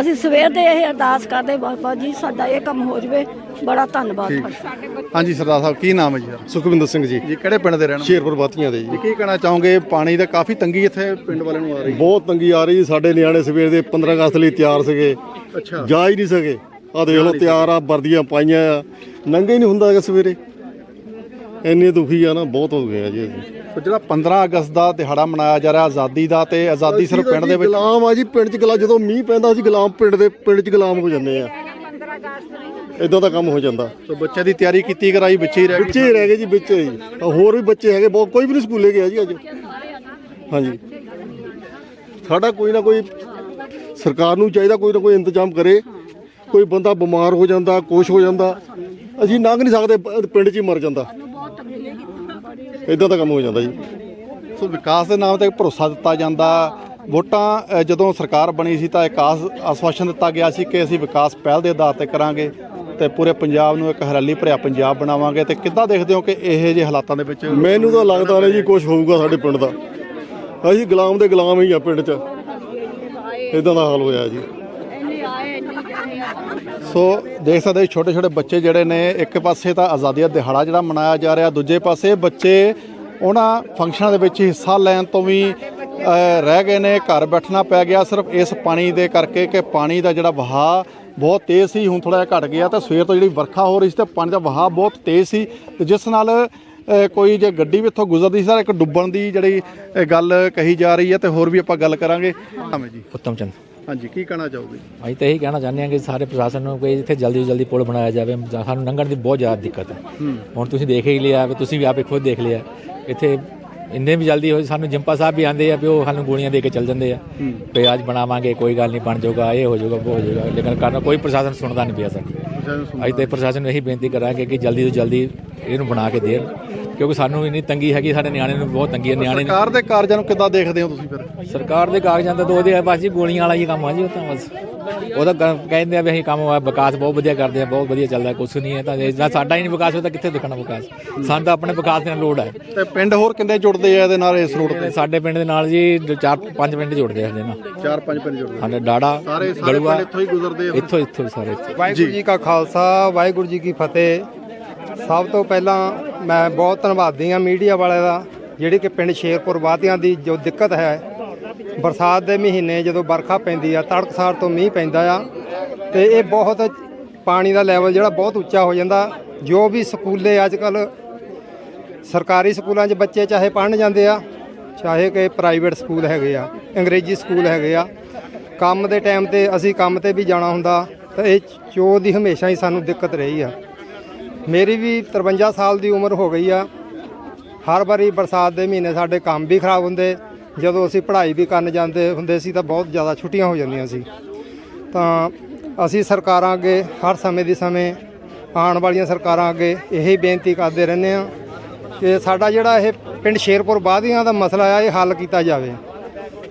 F: ਅਸੀਂ ਸਵੇਰ ਦੇ ਇਹ ਅਰਦਾਸ ਕਰਦੇ ਬਾਬਾ ਜੀ ਸਾਡਾ ਇਹ ਕੰਮ ਹੋ ਜਵੇ। ਬੜਾ ਧੰਨਵਾਦ ਤੁਹਾਡਾ।
D: ਹਾਂਜੀ ਸਰਦਾਰ ਸਾਹਿਬ ਕੀ ਨਾਮ ਹੈ ਜੀ?
G: ਸੁਖਵਿੰਦਰ ਸਿੰਘ ਜੀ।
D: ਜੀ ਕਿਹੜੇ ਪਿੰਡ ਦੇ ਰਹਿਣ ਵਾਲੇ?
G: ਸ਼ੇਰਪੁਰ ਬਾਤੀਆਂ ਦੇ ਜੀ।
D: ਜੀ ਕੀ ਕਹਿਣਾ ਚਾਹੋਗੇ? ਪਾਣੀ ਦਾ ਕਾਫੀ ਤੰਗੀ ਇੱਥੇ ਪਿੰਡ ਵਾਲਿਆਂ ਨੂੰ ਆ ਰਹੀ
G: ਬਹੁਤ ਤੰਗੀ ਆ ਰਹੀ ਜੀ। ਸਾਡੇ ਨਿਆਣੇ ਸਵੇਰ ਦੇ 15 ਅਗਸਤ ਲਈ ਤਿਆਰ ਸੀਗੇ।
D: ਅੱਛਾ।
G: ਜਾ ਹੀ ਨਹੀਂ ਸਕੇ। ਆ ਦੇਖ ਲਓ ਤਿਆਰ ਆ ਵਰਦੀਆਂ ਪਾਈਆਂ ਆ। ਨੰਗੇ ਹੀ ਨਹੀਂ ਹੁੰਦਾ ਹੈਗਾ ਸਵੇਰੇ। ਇੰਨੇ ਦੁਖੀ ਆ ਨਾ ਬਹੁਤ ਹੋ ਗਏ ਆ ਜੀ ਅਸੀਂ।
D: ਸੋ ਜਿਹੜਾ 15 ਅਗਸਤ ਦਾ ਦਿਹਾੜਾ ਮਨਾਇਆ ਜਾ ਰਿਹਾ ਆਜ਼ਾਦੀ ਦਾ ਤੇ ਆਜ਼ਾਦੀ ਸਿਰਫ ਪਿੰਡ ਦੇ ਵਿੱਚ
G: ਗੁਲਾਮ ਆ ਜੀ ਪਿੰਡ 'ਚ ਗੁਲਾਮ ਜਦੋਂ ਮੀਂਹ ਪੈਂਦਾ ਸੀ ਗੁਲਾਮ ਪਿੰਡ ਦੇ ਪਿੰਡ 'ਚ ਗੁਲਾਮ ਹੋ ਜਾਂਦੇ ਆ। ਇਦਾਂ ਦਾ ਕੰਮ ਹੋ ਜਾਂਦਾ।
D: ਸੋ ਬੱਚਿਆਂ ਦੀ ਤਿਆਰੀ ਕੀਤੀ ਕਰਾਈ ਵਿੱਚੇ ਹੀ ਰਹਿ
G: ਬੱਚੇ ਹੀ ਰਹਿ ਗਏ ਜੀ ਵਿੱਚ ਹੀ। ਹੋਰ ਵੀ ਬੱਚੇ ਹੈਗੇ ਬਹੁਤ ਕੋਈ ਵੀ ਨਹੀਂ ਸਕੂਲੇ ਗਿਆ ਜੀ ਅੱਜ। ਹਾਂਜੀ। ਸਾਡਾ ਕੋਈ ਨਾ ਕੋਈ ਸਰਕਾਰ ਨੂੰ ਚਾਹੀਦਾ ਕੋਈ ਨਾ ਕੋਈ ਇੰਤਜ਼ਾਮ ਕਰੇ। ਕੋਈ ਬੰਦਾ ਬਿਮਾਰ ਹੋ ਜਾਂਦਾ ਕੁਛ ਹੋ ਜਾਂਦਾ। ਅਸੀਂ ਲੰਘ ਨਹੀਂ ਸਕਦੇ ਪ- ਪਿੰਡ 'ਚ ਹੀ ਮਰ ਜਾਂਦਾ। ਇਦਾਂ ਦਾ ਕੰਮ ਹੋ ਜਾਂਦਾ ਜੀ।
D: ਸੋ ਵਿਕਾਸ ਦੇ ਨਾਮ ਤੇ ਭਰੋਸਾ ਦਿੱਤਾ ਜਾਂਦਾ। ਵੋਟਾਂ ਜਦੋਂ ਸਰਕਾਰ ਬਣੀ ਸੀ ਤਾਂ ਇੱਕ ਆਸ ਆਸਵਾਸ਼ਨ ਦਿੱਤਾ ਗਿਆ ਸੀ ਕਿ ਅਸੀਂ ਵਿਕਾਸ ਪਹਿਲ ਦੇ ਆਧਾਰ ਤੇ ਕਰਾਂਗੇ ਤੇ ਪੂਰੇ ਪੰਜਾਬ ਨੂੰ ਇੱਕ ਹਰਿਆਲੀ ਭਰਿਆ ਪੰਜਾਬ ਬਣਾਵਾਂਗੇ। ਤੇ ਕਿੱਦਾਂ ਦੇਖਦੇ ਹੋ ਕਿ ਇਹੋ ਜਿਹੇ ਹਾਲਾਤਾਂ ਦੇ ਵਿੱਚ
G: ਮੈਨੂੰ ਤਾਂ ਲੱਗਦਾ ਨਹੀਂ ਜੀ ਕੁਝ ਹੋਊਗਾ ਸਾਡੇ ਪਿੰਡ ਦਾ।
H: ਅਸੀਂ ਗੁਲਾਮ ਦੇ ਗੁਲਾਮ ਹੀ ਆ ਪਿੰਡ 'ਚ। ਇਦਾਂ ਦਾ ਹਾਲ ਹੋਇਆ ਜੀ।
D: ਸੋ ਦੇਖ ਸਕਦੇ ਛੋਟੇ ਛੋਟੇ ਬੱਚੇ ਜਿਹੜੇ ਨੇ, ਇੱਕ ਪਾਸੇ ਤਾਂ ਆਜ਼ਾਦੀ ਦਾ ਦਿਹਾੜਾ ਜਿਹੜਾ ਮਨਾਇਆ ਜਾ ਰਿਹਾ, ਦੂਜੇ ਪਾਸੇ ਬੱਚੇ ਉਹਨਾਂ ਫੰਕਸ਼ਨਾਂ ਦੇ ਵਿੱਚ ਹਿੱਸਾ ਲੈਣ ਤੋਂ ਵੀ ਰਹਿ ਗਏ ਨੇ, ਘਰ ਬੈਠਣਾ ਪੈ ਗਿਆ, ਸਿਰਫ ਇਸ ਪਾਣੀ ਦੇ ਕਰਕੇ ਕਿ ਪਾਣੀ ਦਾ ਜਿਹੜਾ ਵਹਾਅ ਬਹੁਤ ਤੇਜ਼ ਸੀ, ਹੁਣ ਥੋੜਾ ਜਿਹਾ ਘਟ ਗਿਆ, ਤਾਂ ਸਵੇਰ ਤੋਂ ਜਿਹੜੀ ਵਰਖਾ ਹੋ ਰਹੀ ਸੀ, ਤੇ ਪਾਣੀ ਦਾ ਵਹਾਅ ਬਹੁਤ ਤੇਜ਼ ਸੀ, ਤੇ ਜਿਸ ਨਾਲ ਕੋਈ ਜੇ ਗੱਡੀ ਵੀ ਇੱਥੋਂ ਗੁਜ਼ਰਦੀ ਸੀ, ਤਾਂ ਇੱਕ ਡੁੱਬਣ ਦੀ ਜਿਹੜੀ ਗੱਲ ਕਹੀ ਜਾ ਰਹੀ ਹੈ, ਤੇ ਹੋਰ ਵੀ ਆਪਾਂ ਗੱਲ ਕਰਾਂਗੇ। ਹਾਂ ਜੀ।
A: ਉੱਤਮ ਚੰਦ।
D: ਹਾਂਜੀ ਕੀ ਕਹਿਣਾ ਚਾਹੋਗੇ?
A: ਅਸੀਂ ਤਾਂ ਇਹੀ ਕਹਿਣਾ ਚਾਹੁੰਦੇ ਹਾਂ ਕਿ ਸਾਰੇ ਪ੍ਰਸ਼ਾਸਨ ਨੂੰ ਕੋਈ ਇੱਥੇ ਜਲਦੀ ਤੋਂ ਜਲਦੀ ਪੁਲ ਬਣਾਇਆ ਜਾਵੇ। ਜਾਂ ਸਾਨੂੰ ਲੰਘਣ ਦੀ ਬਹੁਤ ਜ਼ਿਆਦਾ ਦਿੱਕਤ ਹੈ। ਹੁਣ ਤੁਸੀਂ ਦੇਖ ਹੀ ਲਿਆ ਵੀ ਤੁਸੀਂ ਵੀ ਆਪੇ ਖੁਦ ਦੇਖ ਲਿਆ। ਇੱਥੇ ਇੰਨੇ ਵੀ ਜਲਦੀ ਹੋ ਸਾਨੂੰ ਜੰਪਾ ਸਾਹਿਬ ਵੀ ਆਂਦੇ ਆ ਵੀ ਉਹ ਸਾਨੂੰ ਗੋਲੀਆਂ ਦੇ ਕੇ ਚੱਲ ਜਾਂਦੇ ਆ। ਵੀ ਅੱਜ ਬਣਾਵਾਂਗੇ ਕੋਈ ਗੱਲ ਨਹੀਂ ਬਣ ਜਾਊਗਾ ਇਹ ਹੋ ਜਾਊਗਾ ਉਹ ਹੋ ਜਾਊਗਾ। ਲੇਕਿਨ ਕਰਨਾ ਕੋਈ ਪ੍ਰਸ਼ਾਸਨ ਸੁਣਦਾ ਨਹੀਂ ਪਿਆ ਸਾਡੀ। ਅਸੀਂ ਤੇ ਪ੍ਰਸ਼ਾਸਨ ਨੂੰ ਇਹੀ ਬੇਨਤੀ ਕਰਾਂਗੇ ਕਿ ਜਲਦੀ ਤੋਂ ਜਲਦੀ ਇਹਨੂੰ ਬਣਾ ਕੇ ਦੇਣ। ਕਿਉਂਕਿ ਸਾਨੂੰ ਇੰਨੀ ਤੰਗੀ ਹੈਗੀ ਸਾਡੇ ਨਿਆਣੇ ਨੂੰ ਬਹੁਤ ਤੰਗੀ ਹੈ ਨਿਆਣੇ ਨੂੰ
D: ਸਰਕਾਰ ਦੇ ਕਾਰਜਾਂ ਨੂੰ ਕਿੱਦਾਂ ਦੇਖਦੇ ਹੋ ਤੁਸੀਂ ਫਿਰ?
A: ਸਰਕਾਰ ਦੇ ਕਾਗਜ਼ਾਂ ਤਾਂ ਉਹਦੇ ਆ ਬਸ ਜੀ ਗੋਲੀਆਂ ਵਾਲਾ ਹੀ ਕੰਮ ਆ ਜੀ ਉਹ ਤਾਂ ਬਸ। ਉਹਦਾ ਕਹਿੰਦੇ ਆ ਵੀ ਅਸੀਂ ਕੰਮ ਆ ਵਿਕਾਸ ਬਹੁਤ ਵਧੀਆ ਕਰਦੇ ਆ ਬਹੁਤ ਵਧੀਆ ਚੱਲਦਾ ਕੁਛ ਨਹੀਂ ਹੈ ਤਾਂ ਜੇ ਜਾਂ ਸਾਡਾ ਹੀ ਨਹੀਂ ਵਿਕਾਸ ਹੋਇਆ ਤਾਂ ਕਿੱਥੇ ਦਿਖਣਾ ਵਿਕਾਸ? ਸਾਨੂੰ ਤਾਂ ਆਪਣੇ ਵਿਕਾਸ ਦੀ ਲੋੜ ਹੈ।
D: ਤੇ ਪਿੰਡ ਹੋਰ ਕਿੰਨੇ ਜੁੜਦੇ ਆ ਇਹਦੇ ਨਾਲ ਇਸ ਰੋਡ ਤੇ?
A: ਸਾਡੇ ਪਿੰਡ ਦੇ ਨਾਲ ਜੀ ਦੋ ਚਾਰ ਪੰਜ ਪਿੰਡ ਜੁੜਦੇ ਆ ਸਾਡੇ ਨਾਲ।
D: ਚਾਰ ਪੰਜ ਪਿੰਡ ਜੁੜਦੇ
A: ਸਾਡੇ ਡਾੜਾ
D: ਸਾਰੇ ਸਾਰੇ
A: ਗਲੂਆ
D: ਪਿੰਡ ਇੱਥੋਂ ਹੀ ਗੁਜ਼ਰਦੇ ਆ।
A: ਇੱਥੋਂ ਇੱਥੋਂ ਸਾਰੇ। ਇੱਥੋਂ।
I: ਵਾਹਿਗੁਰੂ ਜੀ ਕਾ ਖਾਲਸਾ ਵਾਹਿਗੁਰੂ ਜੀ ਕੀ ਫਤਿਹ। ਸਭ ਤੋਂ ਪਹਿਲਾਂ ਮੈਂ ਬਹੁਤ ਧੰਨਵਾਦੀ ਹਾਂ ਮੀਡੀਆ ਵਾਲਿਆਂ ਦਾ, ਜਿਹੜੀ ਕਿ ਪਿੰਡ ਸ਼ੇਰਪੁਰ ਵਾਦੀਆਂ ਦੀ ਜੋ ਦਿੱਕਤ ਹੈ, ਬਰਸਾਤ ਦੇ ਮਹੀਨੇ ਜਦੋਂ ਵਰਖਾ ਪੈਂਦੀ ਆ, ਤੜਕਸਾਰ ਤੋਂ ਮੀਂਹ ਪੈਂਦਾ ਆ, ਤੇ ਇਹ ਬਹੁਤ ਪਾਣੀ ਦਾ ਲੈਵਲ ਜਿਹੜਾ ਬਹੁਤ ਉੱਚਾ ਹੋ ਜਾਂਦਾ। ਜੋ ਵੀ ਸਕੂਲੇ ਅੱਜ ਕੱਲ ਸਰਕਾਰੀ ਸਕੂਲਾਂ 'ਚ ਬੱਚੇ ਚਾਹੇ ਪੜ੍ਹਨ ਜਾਂਦੇ ਆ, ਚਾਹੇ ਕਿ ਪ੍ਰਾਈਵੇਟ ਸਕੂਲ ਹੈਗੇ ਆ, ਅੰਗਰੇਜ਼ੀ ਸਕੂਲ ਹੈਗੇ ਆ, ਕੰਮ ਦੇ ਟਾਈਮ ਤੇ ਅਸੀਂ ਕੰਮ ਤੇ ਵੀ ਜਾਣਾ ਹੁੰਦਾ, ਤਾਂ ਇਹ ਚੋ ਦੀ ਹਮੇਸ਼ਾ ਹੀ ਸਾਨੂੰ ਦਿੱਕਤ ਰਹੀ ਆ। ਮੇਰੀ ਵੀ 53 ਸਾਲ ਦੀ ਉਮਰ ਹੋ ਗਈ ਆ। ਹਰ ਵਾਰੀ ਬਰਸਾਤ ਦੇ ਮਹੀਨੇ ਸਾਡੇ ਕੰਮ ਵੀ ਖਰਾਬ ਹੁੰਦੇ। ਜਦੋਂ ਅਸੀਂ ਪੜ੍ਹਾਈ ਵੀ ਕਰਨ ਜਾਂਦੇ ਹੁੰਦੇ ਸੀ ਤਾਂ ਬਹੁਤ ਜ਼ਿਆਦਾ ਛੁੱਟੀਆਂ ਹੋ ਜਾਂਦੀਆਂ ਸੀ। ਤਾਂ ਅਸੀਂ ਸਰਕਾਰਾਂ ਅੱਗੇ ਹਰ ਸਮੇਂ ਦੀ ਸਮੇਂ ਆਉਣ ਵਾਲੀਆਂ ਸਰਕਾਰਾਂ ਅੱਗੇ ਇਹੀ ਬੇਨਤੀ ਕਰਦੇ ਰਹਿੰਦੇ ਆ ਕਿ ਸਾਡਾ ਜਿਹੜਾ ਇਹ ਪਿੰਡ ਸ਼ੇਰਪੁਰ ਬਾਦੀਆਂ ਦਾ ਮਸਲਾ ਆ, ਇਹ ਹੱਲ ਕੀਤਾ ਜਾਵੇ।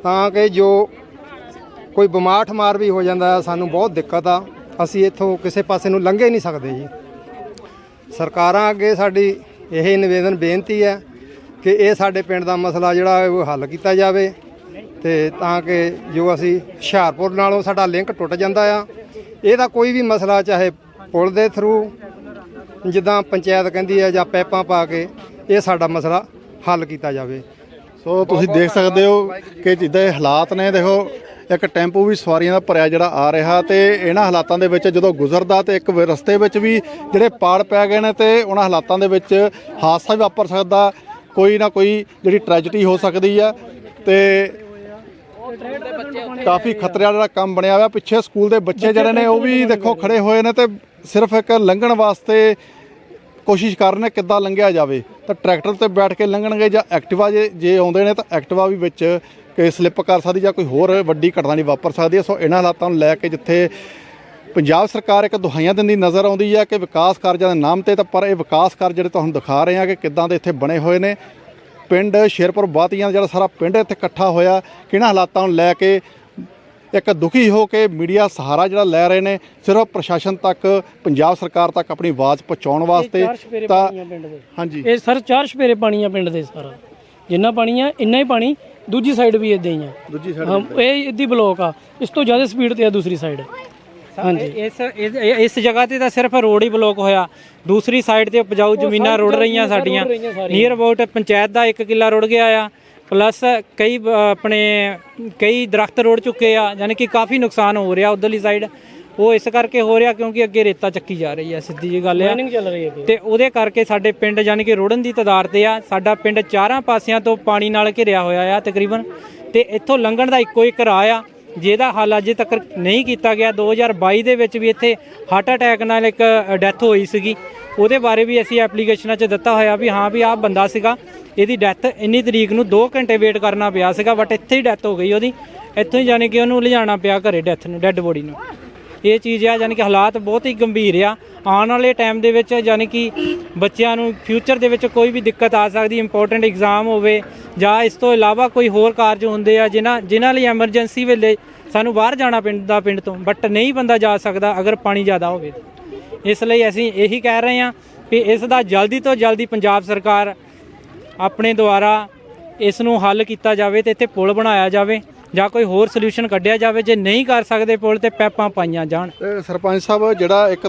I: ਤਾਂ ਕਿ ਜੋ ਕੋਈ ਬਿਮਾਰ ਠਮਾਰ ਵੀ ਹੋ ਜਾਂਦਾ ਹੈ ਸਾਨੂੰ ਬਹੁਤ ਦਿੱਕਤ ਆ। ਅਸੀਂ ਇੱਥੋਂ ਕਿਸੇ ਪਾਸੇ ਨੂੰ ਲੰਘੇ ਨਹੀਂ ਸਕਦੇ ਜੀ। ਸਰਕਾਰਾਂ ਅੱਗੇ ਸਾਡੀ ਇਹ ਨਿਵੇਦਨ ਬੇਨਤੀ ਹੈ ਕਿ ਇਹ ਸਾਡੇ ਪਿੰਡ ਦਾ ਮਸਲਾ ਜਿਹੜਾ ਉਹ ਹੱਲ ਕੀਤਾ ਜਾਵੇ ਤੇ ਤਾਂ ਕਿ ਜੋ ਅਸੀਂ ਹੁਸ਼ਿਆਰਪੁਰ ਨਾਲੋਂ ਸਾਡਾ ਲਿੰਕ ਟੁੱਟ ਜਾਂਦਾ ਆ, ਇਹਦਾ ਕੋਈ ਵੀ ਮਸਲਾ ਚਾਹੇ ਪੁਲ ਦੇ ਥਰੂ ਜਿੱਦਾਂ ਪੰਚਾਇਤ ਕਹਿੰਦੀ ਹੈ ਜਾਂ ਪੈਪਾਂ ਪਾ ਕੇ ਇਹ ਸਾਡਾ ਮਸਲਾ ਹੱਲ ਕੀਤਾ ਜਾਵੇ।
D: ਸੋ ਤੁਸੀਂ ਦੇਖ ਸਕਦੇ ਹੋ ਕਿ ਜਿੱਦਾਂ ਇਹ ਹਾਲਾਤ ਨੇ, ਦੇਖੋ ਇੱਕ ਟੈਂਪੂ ਵੀ ਸਵਾਰੀਆਂ ਦਾ ਭਰਿਆ ਜਿਹੜਾ ਆ ਰਿਹਾ ਤੇ ਇਹਨਾਂ ਹਾਲਾਤਾਂ ਦੇ ਵਿੱਚ ਜਦੋਂ ਗੁਜ਼ਰਦਾ ਤੇ ਇੱਕ ਰਸਤੇ ਵਿੱਚ ਵੀ ਜਿਹੜੇ ਪਾੜ ਪੈ ਗਏ ਨੇ ਤੇ ਉਹਨਾਂ ਹਾਲਾਤਾਂ ਦੇ ਵਿੱਚ ਹਾਦਸਾ ਵੀ ਵਾਪਰ ਸਕਦਾ, ਕੋਈ ਨਾ ਕੋਈ ਜਿਹੜੀ ਟ੍ਰੈਜਡੀ ਹੋ ਸਕਦੀ ਆ ਤੇ ਕਾਫੀ ਖਤਰੇ ਵਾਲਾ ਜਿਹੜਾ ਕੰਮ ਬਣਿਆ ਹੋਇਆ। ਪਿੱਛੇ ਸਕੂਲ ਦੇ ਬੱਚੇ ਜਿਹੜੇ ਨੇ ਉਹ ਵੀ ਦੇਖੋ ਖੜੇ ਹੋਏ ਨੇ ਤੇ ਸਿਰਫ ਇੱਕ ਲੰਘਣ ਵਾਸਤੇ ਕੋਸ਼ਿਸ਼ ਕਰ ਰਹੇ ਨੇ ਕਿੱਦਾਂ ਲੰਘਿਆ ਜਾਵੇ। ਤਾਂ ਟਰੈਕਟਰ ਤੇ ਬੈਠ ਕੇ ਲੰਘਣਗੇ ਜਾਂ ਐਕਟਿਵਾ ਜੇ ਜੇ ਆਉਂਦੇ ਨੇ ਤਾਂ ਐਕਟਿਵਾ ਵੀ ਵਿੱਚ ਕਿ ਸਲਿੱਪ ਕਰ ਸਕਦੀ ਜਾਂ ਕੋਈ ਹੋਰ ਵੱਡੀ ਘਟਨਾ ਨਹੀਂ ਵਾਪਰ ਸਕਦੀ। ਹੈ ਸੋ ਇਹਨਾਂ ਹਾਲਾਤਾਂ ਨੂੰ ਲੈ ਕੇ ਜਿੱਥੇ ਪੰਜਾਬ ਸਰਕਾਰ ਇੱਕ ਦੁਹਾਈਆਂ ਦਿੰਦੀ ਨਜ਼ਰ ਆਉਂਦੀ ਹੈ ਕਿ ਵਿਕਾਸ ਕਾਰਜਾਂ ਦੇ ਨਾਮ ਤੇ ਤਾਂ ਪਰ ਇਹ ਵਿਕਾਸ ਕਾਰਜ ਜਿਹੜੇ ਤੁਹਾਨੂੰ ਦਿਖਾ ਰਹੇ ਹਾਂ ਕਿ ਕਿੱਦਾਂ ਦੇ ਇੱਥੇ ਬਣੇ ਹੋਏ ਨੇ। ਪਿੰਡ ਸ਼ੇਰਪੁਰ ਬਾਤੀਆਂ ਜਿਹੜਾ ਸਾਰਾ ਪਿੰਡ ਇੱਥੇ ਇਕੱਠਾ ਹੋਇਆ ਕਿਹਨਾਂ ਹਾਲਾਤਾਂ ਨੂੰ ਲੈ ਕੇ ਇੱਕ ਦੁਖੀ ਹੋ ਕੇ ਮੀਡੀਆ ਸਹਾਰਾ ਜਿਹੜਾ ਲੈ ਰਹੇ ਨੇ ਸਿਰਫ ਪ੍ਰਸ਼ਾਸਨ ਤੱਕ ਪੰਜਾਬ ਸਰਕਾਰ ਤੱਕ ਆਪਣੀ ਆਵਾਜ਼ ਪਹੁੰਚਾਉਣ ਵਾਸਤੇ ਤਾਂ ਹਾਂਜੀ।
C: ਇਹ ਸਰ ਚਾਰ ਛਪੇਰੇ ਪਾਣੀ ਆ ਪਿੰਡ ਦੇ ਸਾਰਾ। ਜਿੰਨਾ ਪਾਣੀ ਆ ਇੰਨਾ ਹੀ ਪਾਣੀ ਦੂਜੀ ਸਾਈਡ ਵੀ ਇਦਾਂ ਹੀ ਆ।
D: ਦੂਜੀ ਸਾਈਡ
C: ਹਾਂ ਇਹ ਇੱਦੀ ਬਲੋਕ ਆ। ਇਸ ਤੋਂ ਜ਼ਿਆਦਾ ਸਪੀਡ ਤੇ ਆ ਦੂਸਰੀ ਸਾਈਡ ਹਾਂਜੀ।
E: ਇਸ ਇਸ- ਇਸ ਜਗ੍ਹਾ ਤੇ ਤਾਂ ਸਿਰਫ ਰੋਡ ਹੀ ਬਲੌਕ ਹੋਇਆ। ਦੂਸਰੀ ਸਾਈਡ ਤੇ ਉਪਜਾਊ ਜ਼ਮੀਨਾਂ ਰੁੜ ਰਹੀਆਂ ਸਾਡੀਆਂ। ਨੀਅਰ ਅਬਾਊਟ ਪੰਚਾਇਤ ਦਾ 1 ਕਿੱਲਾ ਰੁੜ ਗਿਆ ਆ। ਪਲੱਸ ਕਈ ਆਪਣੇ ਕਈ ਦਰਖਤ ਰੁੜ ਚੁੱਕੇ ਆ। ਯਾਨੀ ਕਿ ਕਾਫੀ ਨੁਕਸਾਨ ਹੋ ਰਿਹਾ ਉਧਰਲੀ ਸਾਈਡ ਉਹ ਇਸ ਕਰਕੇ ਹੋ ਰਿਹਾ ਕਿਉਂਕਿ ਅੱਗੇ ਰੇਤਾ ਚੱਕੀ ਜਾ ਰਹੀ ਆ ਸਿੱਧੀ ਜੀ ਗੱਲ ਆ।
C: ਪਲੈਨਿੰਗ ਚੱਲ ਰਹੀ ਹੈ ਅੱਗੇ।
E: ਤੇ ਉਹਦੇ ਕਰਕੇ ਸਾਡੇ ਪਿੰਡ ਯਾਨੀ ਕਿ ਰੋੜਨ ਦੀ ਤਦਾਰ ਤੇ ਆ। ਸਾਡਾ ਪਿੰਡ ਚਾਰਾਂ ਪਾਸਿਆਂ ਤੋਂ ਪਾਣੀ ਨਾਲ ਘਿਰਿਆ ਹੋਇਆ ਆ ਤਕਰੀਬਨ। ਤੇ ਇੱਥੋਂ ਲੰਘਣ ਦਾ ਇੱਕੋ ਇੱਕ ਰਾਹ ਆ ਜਿਹਦਾ ਹੱਲ ਅਜੇ ਤੱਕ ਨਹੀਂ ਕੀਤਾ ਗਿਆ। 2022 ਦੇ ਵਿੱਚ ਵੀ ਇੱਥੇ ਹਾਰਟ ਅਟੈਕ ਨਾਲ ਇੱਕ ਡੈਥ ਹੋਈ ਸੀਗੀ। ਉਹਦੇ ਬਾਰੇ ਵੀ ਅਸੀਂ ਐਪਲੀਕੇਸ਼ਨਾਂ 'ਚ ਦਿੱਤਾ ਹੋਇਆ ਵੀ ਹਾਂ ਵੀ ਆਹ ਬੰਦਾ ਸੀਗਾ। ਇਹਦੀ ਡੈਥ ਇੰਨੀ ਤਰੀਕ ਨੂੰ 2 ਘੰਟੇ ਵੇਟ ਕਰਨਾ ਪਿਆ ਸੀਗਾ ਬਟ ਇੱਥੇ ਹੀ ਡੈਥ ਹੋ ਗਈ ਉਹਦੀ। ਇੱਥੋਂ ਹੀ ਯਾਨੀ ਕਿ ਉਹਨੂੰ ਲਿਜਾਣਾ ਪਿਆ ਘਰੇ ਡੈਥ ਨੂੰ ਡੈੱਡ ਬੋਡੀ ਨੂੰ। ਇਹ ਚੀਜ਼ ਆ, ਯਾਨੀ ਕਿ ਹਾਲਾਤ ਬਹੁਤ ਹੀ ਗੰਭੀਰ ਆ। ਆਉਣ ਵਾਲੇ ਟਾਈਮ ਦੇ ਵਿੱਚ ਯਾਨੀ ਕਿ ਬੱਚਿਆਂ ਨੂੰ ਫਿਊਚਰ ਦੇ ਵਿੱਚ ਕੋਈ ਵੀ ਦਿੱਕਤ ਆ ਸਕਦੀ ਇੰਪੋਰਟੈਂਟ ਐਗਜ਼ਾਮ ਹੋਵੇ ਜਾਂ ਇਸ ਤੋਂ ਇਲਾਵਾ ਕੋਈ ਹੋਰ ਕਾਰਜ ਹੁੰਦੇ ਆ, ਜਿਨ੍ਹਾਂ ਜਿਨ੍ਹਾਂ ਲਈ ਐਮਰਜੈਂਸੀ ਵੇਲੇ ਸਾਨੂੰ ਬਾਹਰ ਜਾਣਾ ਪਿੰਡ, ਦਾ ਪਿੰਡ ਤੋਂ। ਬਟ ਨਹੀਂ ਬੰਦਾ ਜਾ ਸਕਦਾ ਅਗਰ ਪਾਣੀ ਜ਼ਿਆਦਾ ਹੋਵੇ। ਇਸ ਲਈ ਅਸੀਂ ਇਹੀ ਕਹਿ ਰਹੇ ਹਾਂ ਕਿ ਇਸ ਦਾ ਜਲਦੀ ਤੋਂ ਜਲਦੀ ਪੰਜਾਬ ਸਰਕਾਰ ਆਪਣੇ ਦੁਆਰਾ ਇਸ ਨੂੰ ਹੱਲ ਕੀਤਾ ਜਾਵੇ ਤੇ ਇੱਥੇ ਪੁਲ ਬਣਾਇਆ ਜਾਵੇ। ਜਾਂ ਕੋਈ ਹੋਰ ਸੋਲੂਸ਼ਨ ਕੱਢਿਆ ਜਾਵੇ ਜੇ ਨਹੀਂ ਕਰ ਸਕਦੇ ਪੁਲ ਤੇ ਪੈਪਾਂ ਪਾਈਆਂ ਜਾਣ।
D: ਤੇ ਸਰਪੰਚ ਸਾਹਿਬ ਜਿਹੜਾ ਇੱਕ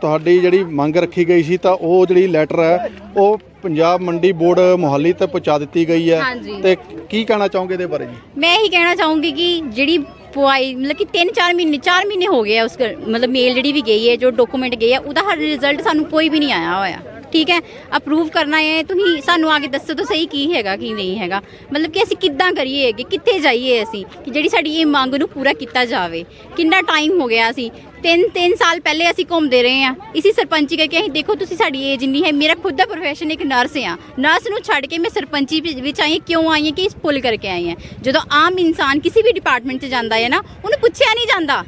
D: ਤੁਹਾਡੀ ਜਿਹੜੀ ਮੰਗ ਰੱਖੀ ਗਈ ਸੀ ਤਾਂ ਉਹ ਜਿਹੜੀ ਲੈਟਰ ਹੈ ਉਹ ਪੰਜਾਬ ਮੰਡੀ ਬੋਰਡ ਮੁਹਾਲੀ ਤੇ ਪਹੁੰਚਾ ਦਿੱਤੀ ਗਈ ਹੈ।
B: ਹਾਂਜੀ।
D: ਤੇ ਕੀ ਕਹਿਣਾ ਚਾਹੋਗੇ ਇਹਦੇ ਬਾਰੇ ਜੀ?
B: ਮੈਂ ਇਹੀ ਕਹਿਣਾ ਚਾਹੂੰਗੀ ਕਿ ਜਿਹੜੀ ਪੁਆਈ ਮਤਲਬ ਕਿ 3-4 ਮਹੀਨੇ 4 ਮਹੀਨੇ ਹੋ ਗਏ ਆ ਉਸ ਕ- ਮਤਲਬ ਮੇਲ ਜਿਹੜੀ ਵੀ ਗਈ ਹੈ ਜੋ ਡਾਕੂਮੈਂਟ ਗਏ ਆ ਉਹਦਾ ਹਰ ਰਿਜ਼ਲਟ ਸਾਨੂੰ ਕੋਈ ਵੀ ਨਹੀਂ ਆਇਆ ਹੋਇਆ। ਠੀਕ ਹੈ ਅਪਰੂਵ ਕਰਨਾ ਹੈ, ਤੁਸੀਂ ਸਾਨੂੰ ਆ ਕੇ ਦੱਸੋ ਤਾਂ ਸਹੀ ਕੀ ਹੈਗਾ, ਕੀ ਨਹੀਂ ਹੈਗਾ। ਮਤਲਬ ਕਿ ਅਸੀਂ ਕਿੱਦਾਂ ਕਰੀਏ ਕਿ ਕਿੱਥੇ ਜਾਈਏ ਅਸੀਂ, ਕਿ ਜਿਹੜੀ ਸਾਡੀ ਇਹ ਮੰਗ ਨੂੰ ਪੂਰਾ ਕੀਤਾ ਜਾਵੇ। ਕਿੰਨਾ ਟਾਈਮ ਹੋ ਗਿਆ ਅਸੀਂ ਤਿੰਨ ਤਿੰਨ ਸਾਲ ਪਹਿਲੇ ਅਸੀਂ ਘੁੰਮਦੇ ਰਹੇ ਆ ਇਸੀ ਸਰਪੰਚੀ ਕਰਕੇ ਅਸੀਂ ਦੇਖੋ, ਤੁਸੀਂ ਸਾਡੀ ਏਜ ਇੰਨੀ ਹੈ, ਮੇਰਾ ਖੁਦ ਦਾ ਪ੍ਰੋਫੈਸ਼ਨ ਇੱਕ ਨਰਸ ਆ ਨਰਸ ਨੂੰ ਛੱਡ ਕੇ ਮੈਂ ਸਰਪੰਚੀ ਵਿੱਚ ਵਿੱਚ ਆਈ ਕਿਉਂ ਆਈ ਹਾਂ, ਕਿ ਇਸ ਪੁੱਲ ਕਰਕੇ ਆਈ ਹਾਂ? ਜਦੋਂ ਆਮ ਇਨਸਾਨ ਕਿਸੇ ਵੀ ਡਿਪਾਰਟਮੈਂਟ 'ਚ ਜਾਂਦਾ ਹੈ ਨਾ, ਉਹਨੂੰ ਪੁੱਛਿਆ ਨਹੀਂ ਜਾਂਦਾ।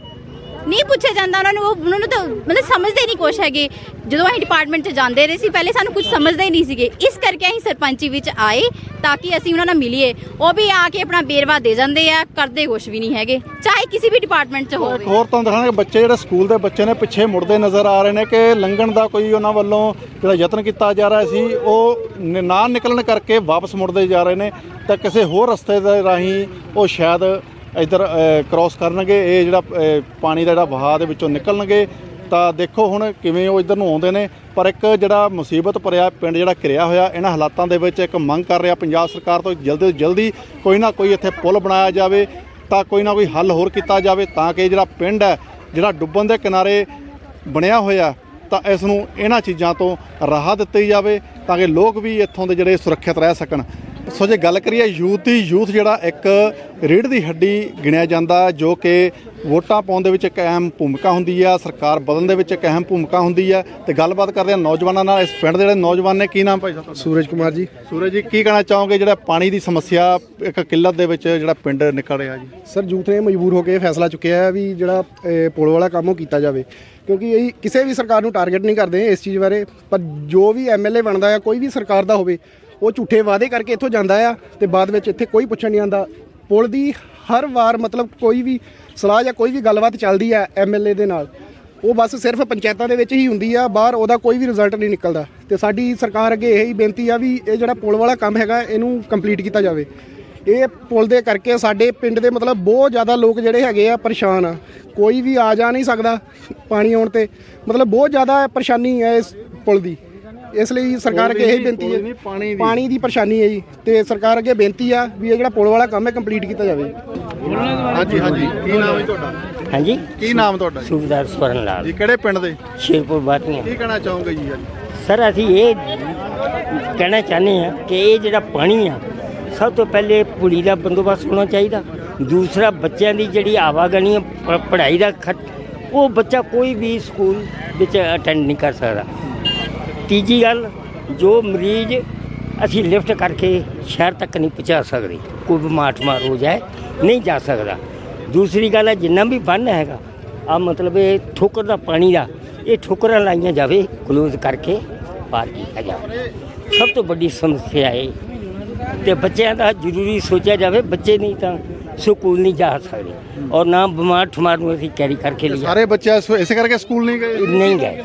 B: ਨਹੀਂ ਪੁੱਛਿਆ ਜਾਂਦਾ, ਉਹਨਾਂ ਨੂੰ ਉਹ- ਉਹਨਾਂ ਨੂੰ ਤਾਂ ਮਤਲਬ ਸਮਝਦੇ ਨਹੀਂ ਕੁਛ ਹੈਗੇ। ਜਦੋਂ ਅਸੀਂ ਡਿਪਾਰਟਮੈਂਟ 'ਚ ਜਾਂਦੇ ਰਹੇ ਸੀ, ਪਹਿਲੇ ਸਾਨੂੰ ਕੁਝ ਸਮਝਦੇ ਹੀ ਨਹੀਂ ਸੀਗੇ। ਇਸ ਕਰਕੇ ਅਸੀਂ ਸਰਪੰਚੀ ਵਿੱਚ ਆਏ ਤਾਂ ਕਿ ਅਸੀਂ ਉਹਨਾਂ ਨਾਲ ਮਿਲੀਏ। ਉਹ ਵੀ ਆ ਕੇ ਆਪਣਾ ਬੇਰਵਾ ਦੇ ਜਾਂਦੇ ਆ, ਕਰਦੇ ਕੁਛ ਵੀ ਨਹੀਂ ਹੈਗੇ। ਚਾਹੇ ਕਿਸੇ ਵੀ ਡਿਪਾਰਟਮੈਂਟ 'ਚ ਹੋਵੇ।
D: ਹੋਰ ਤੁਹਾਨੂੰ ਦਿਖਾਣਾ ਕਿ ਬੱਚੇ ਜਿਹੜੇ ਸਕੂਲ ਦੇ ਬੱਚੇ ਨੇ, ਪਿੱਛੇ ਮੁੜਦੇ ਨਜ਼ਰ ਆ ਰਹੇ ਨੇ ਕਿ ਲੰਘਣ ਦਾ ਕੋਈ ਉਹਨਾਂ ਵੱਲੋਂ ਜਿਹੜਾ ਯਤਨ ਕੀਤਾ ਜਾ ਰਿਹਾ ਸੀ, ਉਹ ਨ- ਨਾ ਨਿਕਲਣ ਕਰਕੇ ਵਾਪਸ ਮੁੜਦੇ ਜਾ ਰਹੇ ਨੇ। ਤਾਂ ਕਿਸੇ ਹੋਰ ਰਸਤੇ ਦੇ ਰਾਹੀਂ ਉਹ ਸ਼ਾਇਦ ਇੱਧਰ ਕ੍ਰਾਸ ਕਰਨਗੇ, ਇਹ ਜਿਹੜਾ ਪਾਣੀ ਦਾ ਜਿਹੜਾ ਵਹਾਅ ਦੇ ਵਿੱਚੋਂ ਨਿਕਲਣਗੇ। ਤਾਂ ਦੇਖੋ ਹੁਣ ਕਿਵੇਂ ਉਹ ਇੱਧਰ ਨੂੰ ਆਉਂਦੇ ਨੇ, ਪਰ ਇੱਕ ਜਿਹੜਾ ਮੁਸੀਬਤ ਭਰਿਆ ਪਿੰਡ ਜਿਹੜਾ ਘਿਰਿਆ ਹੋਇਆ, ਇਹਨਾਂ ਹਾਲਾਤਾਂ ਦੇ ਵਿੱਚ ਇੱਕ ਮੰਗ ਕਰ ਰਿਹਾ ਪੰਜਾਬ ਸਰਕਾਰ ਤੋਂ ਜਲਦੀ ਤੋਂ ਜਲਦੀ ਕੋਈ ਨਾ ਕੋਈ ਇੱਥੇ ਪੁਲ ਬਣਾਇਆ ਜਾਵੇ, ਤਾਂ ਕੋਈ ਨਾ ਕੋਈ ਹੱਲ ਹੋਰ ਕੀਤਾ ਜਾਵੇ, ਤਾਂ ਕਿ ਜਿਹੜਾ ਪਿੰਡ ਹੈ, ਜਿਹੜਾ ਡੁੱਬਣ ਦੇ ਕਿਨਾਰੇ ਬਣਿਆ ਹੋਇਆ, ਤਾਂ ਇਸ ਨੂੰ ਇਹਨਾਂ ਚੀਜ਼ਾਂ ਤੋਂ ਰਾਹਤ ਦਿੱਤੀ ਜਾਵੇ, ਤਾਂ ਕਿ ਲੋਕ ਵੀ ਇੱਥੋਂ ਦੇ ਜਿਹੜੇ ਸੁਰੱਖਿਅਤ ਰਹਿ ਸਕਣ। ਸੋ ਜੇ ਗੱਲ ਕਰੀਏ ਯੂਥ ਦੀ ਯੂਥ ਜਿਹੜਾ ਇੱਕ ਰੀੜ ਦੀ ਹੱਡੀ ਗਿਣਿਆ ਜਾਂਦਾ ਜੋ ਕਿ ਵੋਟਾਂ ਪਾਉਣ ਦੇ ਵਿੱਚ ਇੱਕ ਅਹਿਮ ਭੂਮਿਕਾ ਹੁੰਦੀ ਆ ਸਰਕਾਰ ਬਦਲਣ ਦੇ ਵਿੱਚ ਇੱਕ ਅਹਿਮ ਭੂਮਿਕਾ ਹੁੰਦੀ ਆ ਤੇ ਗੱਲਬਾਤ ਕਰਦੇ ਆ ਨੌਜਵਾਨਾਂ ਨਾਲ। ਇਸ ਪਿੰਡ ਦੇ ਜਿਹੜੇ ਨੌਜਵਾਨ ਨੇ ਕੀ ਨਾਮ ਭਾਈ ਸਾਹਿਬ
H: ਸੂਰਜ ਕੁਮਾਰ ਜੀ।
D: ਸੂਰਜ ਜੀ ਕੀ ਕਹਿਣਾ ਚਾਹੋਗੇ ਜਿਹੜਾ ਪਾਣੀ ਦੀ ਸਮੱਸਿਆ ਇੱਕ ਕਿੱਲਤ ਦੇ ਵਿੱਚ ਜਿਹੜਾ ਪਿੰਡ ਨਿਕਲ ਰਿਹਾ ਜੀ?
H: ਸਰ ਯੂਥ ਨੇ ਮਜਬੂਰ ਹੋ ਕੇ ਇਹ ਫੈਸਲਾ ਚੁੱਕਿਆ ਹੈ ਵੀ ਜਿਹੜਾ ਪੁਲ ਵਾਲਾ ਕੰਮ ਉਹ ਕੀਤਾ ਜਾਵੇ। ਕਿਉਂਕਿ ਇਹ ਕਿਸੇ ਵੀ ਸਰਕਾਰ ਨੂੰ ਟਾਰਗੇਟ ਨਹੀਂ ਕਰਦੇ ਇਸ ਚੀਜ਼ ਬਾਰੇ ਪਰ ਜੋ ਵੀ ਐਮਐਲਏ ਬਣਦਾ ਆ ਕੋਈ ਵੀ ਸਰਕਾਰ ਦਾ ਹੋਵੇ ਉਹ ਝੂਠੇ ਵਾਅਦੇ ਕਰਕੇ ਇੱਥੋਂ ਜਾਂਦਾ ਆ ਤੇ ਬਾਅਦ ਵਿੱਚ ਇੱਥੇ ਕੋਈ ਪੁੱਛਣ ਨਹੀਂ ਆਉਂਦਾ। ਪੁਲ ਦੀ ਹਰ ਵਾਰ ਮਤਲਬ ਕੋਈ ਵੀ ਸਲਾਹ ਜਾਂ ਕੋਈ ਵੀ ਗੱਲਬਾਤ ਚੱਲਦੀ ਆ ਐਮਐਲਏ ਦੇ ਨਾਲ। ਉਹ ਬਸ ਸਿਰਫ ਪੰਚਾਇਤਾਂ ਦੇ ਵਿੱਚ ਹੀ ਹੁੰਦੀ ਆ, ਬਾਹਰ ਉਹਦਾ ਕੋਈ ਵੀ ਰਿਜ਼ਲਟ ਨਹੀਂ ਨਿਕਲਦਾ। ਤੇ ਸਾਡੀ ਸਰਕਾਰ ਅੱਗੇ ਇਹੀ ਬੇਨਤੀ ਆ ਵੀ ਇਹ ਜਿਹੜਾ ਪੁਲ ਵਾਲਾ ਕੰਮ ਹੈਗਾ, ਇਹਨੂੰ ਕੰਪਲੀਟ ਕੀਤਾ ਜਾਵੇ। ਇਹ ਪੁਲ ਦੇ ਕਰਕੇ ਸਾਡੇ ਪਿੰਡ ਦੇ ਮਤਲਬ ਬਹੁਤ ਜ਼ਿਆਦਾ ਲੋਕ ਜਿਹੜੇ ਹੈਗੇ ਆ ਪਰੇਸ਼ਾਨ ਆ। ਕੋਈ ਵੀ ਆ ਜਾ ਨਹੀਂ ਸਕਦਾ ਪਾਣੀ ਆਉਣ ਤੇ। ਮਤਲਬ ਬਹੁਤ ਜ਼ਿਆਦਾ ਪਰੇਸ਼ਾਨੀ ਹੈ ਇਸ ਪੁਲ ਦੀ। ਇਸ ਲਈ ਸਰਕਾਰ ਅੱਗੇ ਇਹੀ ਬੇਨਤੀ ਹੈ।
D: ਪਾਣੀ ਦੀ।
H: ਪਾਣੀ ਦੀ ਪਰੇਸ਼ਾਨੀ ਹੈ ਜੀ। ਤੇ ਸਰਕਾਰ ਅੱਗੇ ਬੇਨਤੀ ਆ ਵੀ ਇਹ ਜਿਹੜਾ ਪੁਲ ਵਾਲਾ ਕੰਮ ਹੈ ਕੰਪਲੀਟ ਕੀਤਾ ਜਾਵੇ।
D: ਹਾਂਜੀ ਹਾਂਜੀ। ਕੀ ਨਾਮ ਹੈ ਤੁਹਾਡਾ?
J: ਹਾਂਜੀ?
D: ਕੀ ਨਾਮ ਤੁਹਾਡਾ ਜੀ?
J: ਸੂਬੇਦਾਰ ਸਵਰਨ ਲਾਲ।
D: ਜੀ ਕਿਹੜੇ ਪਿੰਡ ਦੇ?
J: ਸ਼ੇਰਪੁਰ ਬਾਤੀਆਂ
D: ਕੀ ਕਹਿਣਾ ਚਾਹੋਗੇ ਜੀ ਅੱਜ?
J: ਸਰ ਅਸੀਂ ਇਹ ਕਹਿਣਾ ਚਾਹੁੰਦੇ ਹਾਂ ਕਿ ਇਹ ਜਿਹੜਾ ਪਾਣੀ ਆ ਸਭ ਤੋਂ ਪਹਿਲੇ ਪੁਲੀ ਦਾ ਬੰਦੋਬਸਤ ਹੋਣਾ ਚਾਹੀਦਾ। ਦੂਸਰਾ ਬੱਚਿਆਂ ਦੀ ਜਿਹੜੀ ਆਵਾਗਣੀ ਆ, ਪ- ਪੜ੍ਹਾਈ ਦਾ ਖਰਚ ਉਹ ਬੱਚਾ ਕੋਈ ਵੀ ਸਕੂਲ ਵਿੱਚ ਅਟੈਂਡ ਨਹੀਂ ਕਰ ਸਕਦਾ। ਤੀਜੀ ਗੱਲ ਜੋ ਮਰੀਜ਼ ਅਸੀਂ ਲਿਫਟ ਕਰਕੇ ਸ਼ਹਿਰ ਤੱਕ ਨਹੀਂ ਪਹੁੰਚਾ ਸਕਦੇ ਕੋਈ ਬਿਮਾਰ ਠਮਾਰ ਹੋ ਜਾਏ ਨਹੀਂ ਜਾ ਸਕਦਾ। ਦੂਸਰੀ ਗੱਲ ਹੈ ਜਿੰਨਾ ਵੀ ਬੰਨ ਹੈਗਾ ਆ ਮਤਲਬ ਇਹ ਠੋਕਰ ਦਾ ਪਾਣੀ ਦਾ ਇਹ ਠੋਕਰਾਂ ਲਾਈਆਂ ਜਾਵੇ ਕਲੋਜ਼ ਕਰਕੇ ਪਾਰ ਕੀਤਾ ਜਾਵੇ। ਸਭ ਤੋਂ ਵੱਡੀ ਸਮੱਸਿਆ ਹੈ ਤੇ ਬੱਚਿਆਂ ਦਾ ਜ਼ਰੂਰੀ ਸੋਚਿਆ ਜਾਵੇ ਬੱਚੇ ਨਹੀਂ ਤਾਂ ਸਕੂਲ ਨਹੀਂ ਜਾ ਸਕਦੇ। ਔਰ ਨਾ ਬਿਮਾਰ ਠਮਾਰ ਨੂੰ ਅਸੀਂ ਕੈਰੀ ਕਰਕੇ ਲਿਜਾ
D: ਸਾਰੇ ਬੱਚੇ ਇਸ- ਇਸੇ ਕਰਕੇ ਸਕੂਲ ਨਹੀਂ ਗਏ?
J: ਨਹੀਂ ਗਏ।